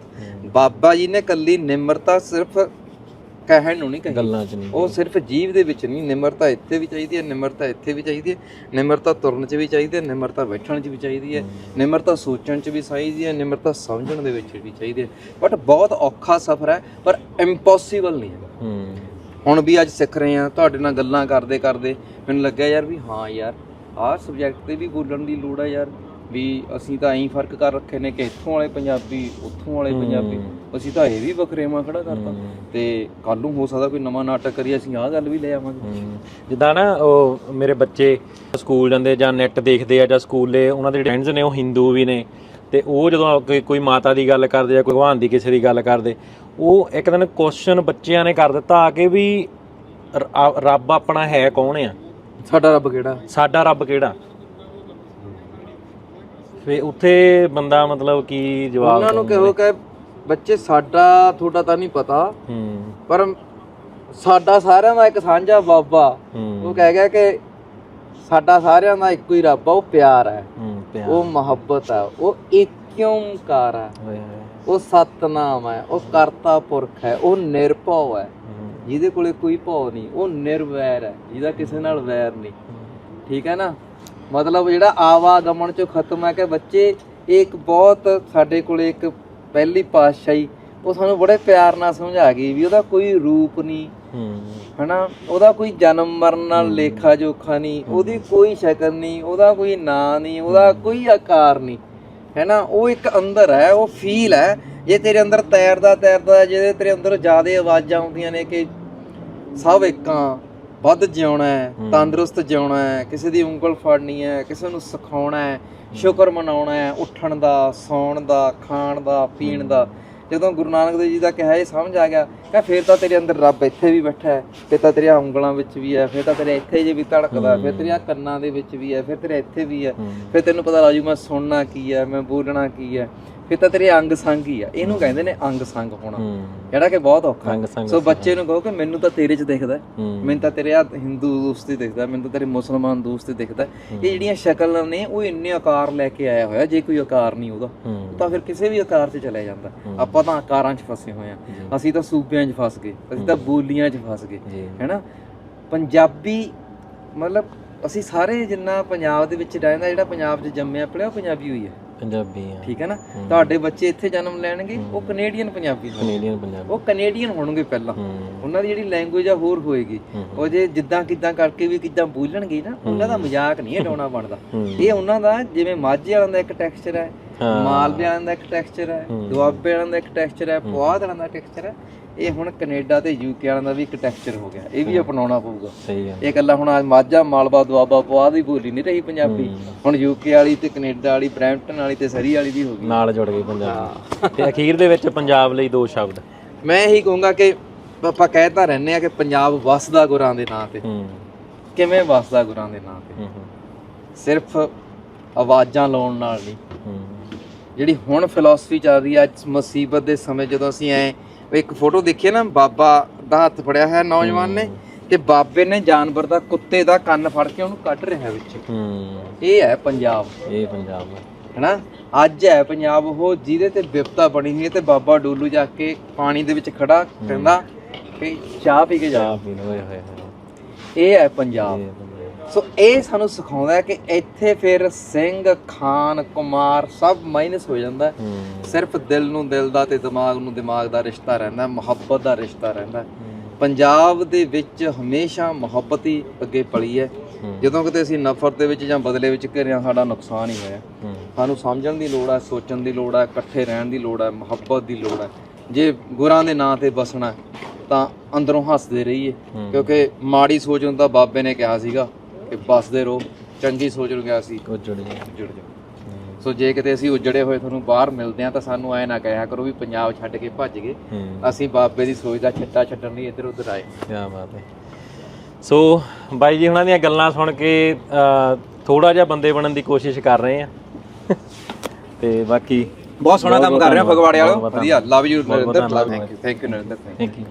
ਬਾਬਾ ਜੀ ਨੇ ਕੱਲੀ ਨਿਮਰਤਾ ਸਿਰਫ ਕਹਿਣ ਨੂੰ ਨਹੀਂ ਕਹੀ। ਗੱਲਾਂ ਚ ਨਹੀਂ। ਉਹ ਸਿਰਫ ਜੀਵ ਦੇ ਵਿੱਚ ਨਹੀਂ ਨਿਮਰਤਾ ਇੱਥੇ ਵੀ ਚਾਹੀਦੀ ਹੈ ਨਿਮਰਤਾ ਇੱਥੇ ਵੀ ਚਾਹੀਦੀ ਹੈ। ਨਿਮਰਤਾ ਤੁਰਨ 'ਚ ਵੀ ਚਾਹੀਦੀ ਹੈ ਨਿਮਰਤਾ ਬੈਠਣ 'ਚ ਵੀ ਚਾਹੀਦੀ ਹੈ। ਨਿਮਰਤਾ ਸੋਚਣ 'ਚ ਵੀ ਚਾਹੀਦੀ ਹੈ ਨਿਮਰਤਾ ਸਮਝਣ ਦੇ ਵਿੱਚ ਵੀ ਚਾਹੀਦੀ ਹੈ। ਬਟ ਬਹੁਤ ਔਖਾ ਸਫ਼ਰ ਹੈ ਪਰ ਇੰਪੋਸੀਬਲ ਨਹੀਂ ਹੈ ਹੂੰ। ਹੁਣ ਵੀ ਅੱਜ ਸਿੱਖ ਰਹੇ ਆ ਤੁਹਾਡੇ ਨਾਲ ਗੱਲਾਂ ਕਰਦੇ ਕਰਦੇ ਮੈਨੂੰ ਲੱਗਿਆ ਯਾਰ ਵੀ ਹਾਂ ਯਾਰ ਆਹ ਸਬਜੈਕਟ ਤੇ ਵੀ ਬੋਲਣ ਦੀ ਲੋੜ ਹੈ ਯਾਰ ਵੀ ਅਸੀਂ ਤਾਂ ਐਂ ਫ਼ਰਕ ਕਰ ਰੱਖੇ ਨੇ ਕਿ ਇੱਥੋਂ ਵਾਲੇ ਪੰਜਾਬੀ ਉੱਥੋਂ ਵਾਲੇ ਪੰਜਾਬੀ ਅਸੀਂ ਤਾਂ ਇਹ ਵੀ ਵਖਰੇਵਾ ਖੜਾ ਕਰਤਾ ਤੇ। ਕੱਲ ਨੂੰ ਹੋ ਸਕਦਾ ਕੋਈ ਨਵਾਂ ਨਾਟਕ ਕਰੀਏ ਅਸੀਂ ਆਹ ਗੱਲ ਵੀ ਲੈ ਆਵਾਂਗੇ। ਜਿੱਦਾਂ ਨਾ ਉਹ ਮੇਰੇ ਬੱਚੇ ਸਕੂਲ ਜਾਂਦੇ ਜਾਂ ਨੈਟ ਦੇਖਦੇ ਆ ਜਾਂ ਸਕੂਲੇ ਉਹਨਾਂ ਦੇ ਫਰੈਂਡਸ ਨੇ ਉਹ ਹਿੰਦੂ ਵੀ ਨੇ। ਤੇ ਉਹ ਜਦੋਂ ਕੋਈ- ਕੋਈ ਮਾਤਾ ਦੀ ਗੱਲ ਕਰਦੇ ਜਾਂ ਕੋਈ ਭਗਵਾਨ ਦੀ ਕਿਸੇ ਦੀ ਗੱਲ ਕਰਦੇ ਉਹ ਇੱਕ ਦਿਨ ਕੁਐਸਚਨ ਬੱਚਿਆਂ ਨੇ ਕਰ ਦਿੱਤਾ ਆ ਕੇ ਵੀ ਰ- ਆ- ਰੱਬ ਆਪਣਾ ਹੈ ਕੌਣ ਆ? ਸਾਡਾ ਰੱਬ ਕਿਹੜਾ? ਸਾਡਾ ਰੱਬ ਕਿਹੜਾ? ਫੇ ਉੱਥੇ ਬੰਦਾ ਮਤਲਬ ਕੀ ਜਵਾਬ ਉਹਨਾਂ ਨੂੰ ਕਹੋ ਕਿ ਬੱਚੇ ਸਾਡਾ ਤੁਹਾਡਾ ਤਾਂ ਨਹੀਂ ਪਤਾ। ਹੂੰ। ਪਰ ਸਾਡਾ ਸਾਰਿਆਂ ਦਾ ਇੱਕ ਸਾਂਝਾ ਬਾਬਾ। ਹੂੰ। ਉਹ ਕਹਿ ਗਿਆ ਕਿ ਸਾਡਾ ਸਾਰਿਆਂ ਦਾ ਇੱਕੋ ਹੀ ਰੱਬ ਆ ਉਹ ਪਿਆਰ ਹੈ। ਹੂੰ ਪਿਆਰ। ਉਹ ਮੁਹੱਬਤ ਹੈ। ਉਹ ਇੱਕ ਓੰਕਾਰ ਹੈ। ਹੋਏ ਹੋਏ। ਉਹ ਸਤਨਾਮ ਹੈ ਉਹ ਕਰਤਾ ਪੁਰਖ ਹੈ ਉਹ ਨਿਰਭਉ ਹੈ। ਜਿਹਦੇ ਕੋਲੇ ਕੋਈ ਭਉ ਨਹੀਂ ਉਹ ਨਿਰਵੈਰ ਹੈ ਜਿਹਦਾ ਕਿਸੇ ਨਾਲ ਵੈਰ ਨਹੀਂ। ਠੀਕ ਹੈ ਨਾ? ਮਤਲਬ ਜਿਹੜਾ ਆਵਾਗਮਨ ਚੋਂ ਖਤਮ ਹੈ ਕਿ ਬੱਚੇ ਇੱਕ ਬਹੁਤ ਸਾਡੇ ਕੋਲੇ ਇੱਕ ਪਹਿਲੀ ਪਾਤਸ਼ਾਹੀ ਉਹ ਸਾਨੂੰ ਬੜੇ ਪਿਆਰ ਨਾਲ ਸਮਝਾ ਗਈ ਵੀ ਉਹਦਾ ਕੋਈ ਰੂਪ ਨਹੀਂ। ਹੂੰ। ਹਨਾ? ਉਹਦਾ ਕੋਈ ਜਨਮ ਮਰਨ ਨਾਲ ਲੇਖਾ ਜੋਖਾ ਨਹੀਂ ਉਹਦੀ ਕੋਈ ਸ਼ਕਲ ਨਹੀਂ ਉਹਦਾ ਕੋਈ ਨਾਂ ਨਹੀਂ ਉਹਦਾ ਕੋਈ ਆਕਾਰ ਨਹੀਂ। ਹੈਨਾ ਉਹ ਇੱਕ ਅੰਦਰ ਹੈ ਉਹ ਫੀਲ ਹੈ। ਜੇ ਤੇਰੇ ਅੰਦਰ ਤੈਰਦਾ ਤੈਰਦਾ ਜਿਹਦੇ ਤੇਰੇ ਅੰਦਰ ਜ਼ਿਆਦਾ ਆਵਾਜ਼ਾਂ ਆਉਂਦੀਆਂ ਨੇ ਕਿ ਸਭ ਇੱਕਾਂ ਵੱਧ ਜਿਉਣਾ ਹੈ। ਤੰਦਰੁਸਤ ਜਿਉਣਾ ਹੈ ਕਿਸੇ ਦੀ ਉਂਗਲ ਫੜਨੀ ਹੈ ਕਿਸੇ ਨੂੰ ਸਿਖਾਉਣਾ ਹੈ ਸ਼ੁਕਰ ਮਨਾਉਣਾ ਹੈ ਉੱਠਣ ਦਾ ਸੌਣ ਦਾ ਖਾਣ ਦਾ ਪੀਣ ਦਾ। ਜਦੋਂ ਗੁਰੂ ਨਾਨਕ ਦੇਵ ਜੀ ਦਾ ਕਿਹਾ ਇਹ ਸਮਝ ਆ ਗਿਆ ਕਿ ਫਿਰ ਤਾਂ ਤੇਰੇ ਅੰਦਰ ਰੱਬ ਇੱਥੇ ਵੀ ਬੈਠਾ ਹੈ ਫਿਰ ਤਾਂ ਤੇਰੀਆਂ ਉਂਗਲਾਂ ਵਿੱਚ ਵੀ ਹੈ ਫਿਰ ਤਾਂ ਤੇਰੇ ਇੱਥੇ ਜੇ ਵੀ ਧੜਕਦਾ ਫਿਰ ਤੇਰੀਆਂ ਕੰਨਾਂ ਦੇ ਵਿੱਚ ਵੀ ਹੈ ਫਿਰ ਤੇਰੇ ਇੱਥੇ ਵੀ ਹੈ ਫਿਰ ਤੈਨੂੰ ਪਤਾ ਲੱਗ ਜੂ ਮੈਂ ਸੁਣਨਾ ਕੀ ਹੈ ਮੈਂ ਬੋਲਣਾ ਕੀ ਹੈ। ਫਿਰ ਤਾਂ ਤੇਰੇ ਅੰਗ ਸੰਗ ਹੀ ਆ। ਇਹਨੂੰ ਕਹਿੰਦੇ ਨੇ ਅੰਗ ਸੰਗ ਹੋਣਾ। ਜਿਹੜਾ ਕਿ ਬਹੁਤ ਔਖਾ। ਸੰਗ ਸੋ ਬੱਚੇ ਨੂੰ ਕਹੋ ਕਿ ਮੈਨੂੰ ਤਾਂ ਤੇਰੇ 'ਚ ਦਿਖਦਾ। ਮੈਨੂੰ ਤਾਂ ਤੇਰੇ ਆ ਹਿੰਦੂ ਦੋਸਤ ਹੀ ਦਿਖਦਾ। ਮੈਨੂੰ ਤਾਂ ਤੇਰੇ ਮੁਸਲਮਾਨ ਦੋਸਤ ਹੀ ਦਿਖਦਾ। ਇਹ ਜਿਹੜੀਆਂ ਸ਼ਕਲਾਂ ਨੇ ਉਹ ਇੰਨੇ ਆਕਾਰ ਲੈ ਕੇ ਆਇਆ ਹੋਇਆ। ਜੇ ਕੋਈ ਆਕਾਰ ਨਹੀਂ ਉਹਦਾ ਤਾਂ ਫਿਰ ਕਿਸੇ ਵੀ ਆਕਾਰ 'ਚ ਚਲਾ ਜਾਂਦਾ। ਆਪਾਂ ਤਾਂ ਆਕਾਰਾਂ 'ਚ ਫਸੇ ਹੋਏ ਆ ਅਸੀਂ ਤਾਂ ਸੂਬਿਆਂ 'ਚ ਫਸ ਗਏ। ਅਸੀਂ ਤਾਂ ਬੋਲੀਆਂ 'ਚ ਫਸ ਗਏ। ਹੈਨਾ? ਪੰਜਾਬੀ ਮਤਲਬ ਅਸੀਂ ਸਾਰੇ ਜਿੰਨਾ ਪੰਜਾਬ ਦੇ ਵਿੱਚ ਰਹਿੰਦਾ ਜਿਹੜਾ ਪੰਜਾਬ 'ਚ ਜੰਮਿਆ ਪੜਿਆ ਉਹ ਪੰਜਾਬੀ ਹੋਈ ਹੈ। ਪੰਜਾਬੀ ਆ। ਠੀਕ ਹੈ ਨਾ? ਤੁਹਾਡੇ ਬੱਚੇ ਇੱਥੇ ਜਨਮ ਲੈਣਗੇ ਉਹ ਕੈਨੇਡੀਅਨ ਪੰਜਾਬੀ ਕੈਨੇਡੀਅਨ ਪੰਜਾਬੀ। ਉਹ ਕੈਨੇਡੀਅਨ ਹੋਣਗੇ ਪਹਿਲਾਂ। ਉਹਨਾਂ ਦੀ ਜਿਹੜੀ ਲੈਂਗੁਏਜ ਆ ਹੋਰ ਹੋਏਗੀ। ਉਹ ਜੇ ਜਿੱਦਾਂ ਕਿੱਦਾਂ ਕਰਕੇ ਵੀ ਕਿੱਦਾਂ ਬੋਲਣਗੇ ਨਾ ਉਹਨਾਂ ਦਾ ਮਜ਼ਾਕ ਨਹੀਂ ਹਟਾਉਣਾ ਬਣਦਾ। ਇਹ ਉਹਨਾਂ ਦਾ ਜਿਵੇਂ ਮਾਝੇ ਵਾਲਿਆਂ ਦਾ ਇੱਕ ਟੈਕਸਚਰ ਹੈ ਹਾਂ। ਮਾਲਵੇ ਵਾਲਿਆਂ ਦਾ ਇੱਕ ਟੈਕਸਚਰ ਹੈ ਦੁਆਬੇ ਵਾਲਿਆਂ ਦਾ ਇੱਕ ਟੈਕਸਚਰ ਹੈ ਪੁਆਧ ਵਾਲਿਆਂ ਦਾ ਟੈਕਸਚਰ ਹੈ। ਇਹ ਹੁਣ ਕੈਨੇਡਾ ਤੇ ਯੂਕੇ ਵਾਲਿਆਂ ਦਾ ਵੀ ਇੱਕ ਟੈਕਸਚਰ ਹੋ ਗਿਆ। ਇਹ ਵੀ ਅਪਣਾਉਣਾ ਪਊਗਾ। ਸਹੀ ਇਹ ਗੱਲਾਂ ਹੁਣ ਮਾਝਾ ਮਾਲਵਾ ਦੁਆਬਾ ਪੁਆਧ ਦੀ ਬੋਲੀ ਨਹੀਂ ਰਹੀ ਪੰਜਾਬੀ। ਹੁਣ ਯੂਕੇ ਵਾਲੀ ਤੇ ਕੈਨੇਡਾ ਵਾਲੀ ਬਰੈਂਪਟਨ ਵਾਲੀ ਤੇ ਸਰੀ ਵਾਲੀ ਵੀ ਹੋ ਗਈ। ਨਾਲ ਜੁੜ ਗਈ ਪੰਜਾਬੀ। ਤੇ ਅਖੀਰ ਦੇ ਵਿੱਚ ਪੰਜਾਬ ਲਈ ਦੋ ਸ਼ਬਦ। ਮੈਂ ਇਹੀ ਕਹੂੰਗਾ ਕਿ ਆਪਾਂ ਕਹਿਤਾ ਰਹਿੰਦੇ ਆ ਕਿ ਪੰਜਾਬ ਵਸਦਾ ਗੁਰਾਂ ਦੇ ਨਾਂ ਤੇ। ਕਿਵੇਂ ਵਸਦਾ ਗੁਰਾਂ ਦੇ ਨਾਂ ਤੇ? ਸਿਰਫ ਆਵਾਜ਼ਾਂ ਲਾਉਣ ਨਾਲ ਨਹੀਂ। ਜਿਹੜੀ ਹੁਣ ਫਿਲਾਸਫੀ ਚੱਲ ਰਹੀ ਹੈ ਅੱਜ ਮੁਸੀਬਤ ਦੇ ਸਮੇਂ ਜਦੋਂ ਅਸੀਂ ਐ ਇੱਕ ਫੋਟੋ ਦੇਖੀ ਨਾ ਬਾਬਾ ਦਾ ਹੱਥ ਫੜਿਆ ਹੈ ਨੌਜਵਾਨ ਨੇ ਤੇ ਬਾਬੇ ਨੇ ਜਾਨਵਰ ਦਾ ਕੁੱਤੇ ਦਾ ਕੰਨ ਫੜ ਕੇ ਉਹਨੂੰ ਕੱਢ ਰਿਹਾ ਵਿੱਚ। ਹੂੰ। ਇਹ ਹੈ ਪੰਜਾਬ। ਇਹ ਪੰਜਾਬ ਆ। ਹੈਨਾ? ਅੱਜ ਹੈ ਪੰਜਾਬ ਉਹ ਜਿਹਦੇ ਤੇ ਵਿਪਤਾ ਬਣੀ ਹੋਈ ਹੈ ਤੇ ਬਾਬਾ ਡੋਲੂ ਜਾ ਕੇ ਪਾਣੀ ਦੇ ਵਿੱਚ ਖੜਾ ਕਹਿੰਦਾ ਕਿ ਚਾਹ ਪੀ ਕੇ ਜਾ। ਚਾਹ ਪੀ ਲਓ, ਓਏ ਹੋਏ ਹੋਏ। ਇਹ ਹੈ ਪੰਜਾਬ। ਸੋ ਇਹ ਸਾਨੂੰ ਸਿਖਾਉਂਦਾ ਕਿ ਇੱਥੇ ਫਿਰ ਸਿੰਘ ਖਾਨ ਕੁਮਾਰ ਸਭ ਮਾਈਨਸ ਹੋ ਜਾਂਦਾ ਸਿਰਫ ਦਿਲ ਨੂੰ ਦਿਲ ਦਾ ਤੇ ਦਿਮਾਗ ਨੂੰ ਦਿਮਾਗ ਦਾ ਰਿਸ਼ਤਾ ਰਹਿੰਦਾ ਮੁਹੱਬਤ ਦਾ ਰਿਸ਼ਤਾ ਰਹਿੰਦਾ। ਪੰਜਾਬ ਦੇ ਵਿੱਚ ਹਮੇਸ਼ਾ ਮੁਹੱਬਤ ਹੀ ਅੱਗੇ ਪਲੀ ਹੈ। ਜਦੋਂ ਕਿਤੇ ਅਸੀਂ ਨਫ਼ਰਤ ਦੇ ਵਿੱਚ ਜਾਂ ਬਦਲੇ ਵਿੱਚ ਘਿਰਿਆ ਸਾਡਾ ਨੁਕਸਾਨ ਹੀ ਹੋਇਆ। ਸਾਨੂੰ ਸਮਝਣ ਦੀ ਲੋੜ ਹੈ ਸੋਚਣ ਦੀ ਲੋੜ ਹੈ ਇਕੱਠੇ ਰਹਿਣ ਦੀ ਲੋੜ ਹੈ ਮੁਹੱਬਤ ਦੀ ਲੋੜ ਹੈ। ਜੇ ਗੁਰਾਂ ਦੇ ਨਾਂ ਤੇ ਬਸਣਾ ਤਾਂ ਅੰਦਰੋਂ ਹੱਸਦੇ ਰਹੀਏ। ਕਿਉਂਕਿ ਮਾੜੀ ਸੋਚ ਨੂੰ ਤਾਂ ਬਾਬੇ ਨੇ ਕਿਹਾ ਸੀਗਾ ਕਿ ਬਸਦੇ ਰਹੋ ਚੰਗੀ ਸੋਚ ਨੂੰ ਕਿਹਾ ਸੀ। ਉਹ ਜੁੜ ਜਾ ਉਜੜ ਜਾਓ ਸੋ ਜੇ ਕਿਤੇ ਅਸੀਂ ਉਜੜੇ ਹੋਏ ਤੁਹਾਨੂੰ ਬਾਹਰ ਮਿਲਦੇ ਆ ਤਾਂ ਸਾਨੂੰ ਐ ਨਾ ਕਹਿਆ ਕਰੋ ਵੀ ਪੰਜਾਬ ਛੱਡ ਕੇ ਭੱਜ ਗਏ। ਅਸੀਂ ਬਾਬੇ ਦੀ ਸੋਚ ਦਾ ਛੱਟਾ ਛੱਡਣ ਲਈ ਇੱਧਰ ਉੱਧਰ ਆਏ। ਕੀ ਬਾਤ ਹੈ। ਸੋ ਬਾਈ ਜੀ ਹੁਣਾਂ ਦੀਆਂ ਗੱਲਾਂ ਸੁਣ ਕੇ ਥੋੜਾ ਜਿਹਾ ਬੰਦੇ ਬਣਨ ਦੀ ਕੋਸ਼ਿਸ਼ ਕਰ ਰਹੇ ਆ ਤੇ ਬਾਕੀ ਬਹੁਤ ਸੋਹਣਾ ਕੰਮ ਕਰ ਰਹੇ ਹੋ ਫਗਵਾੜੇ ਵਾਲੋ ਵਧੀਆ। Love you Narinder. ਧੰਨਵਾਦ। Thank you thank you Narinder. Thank you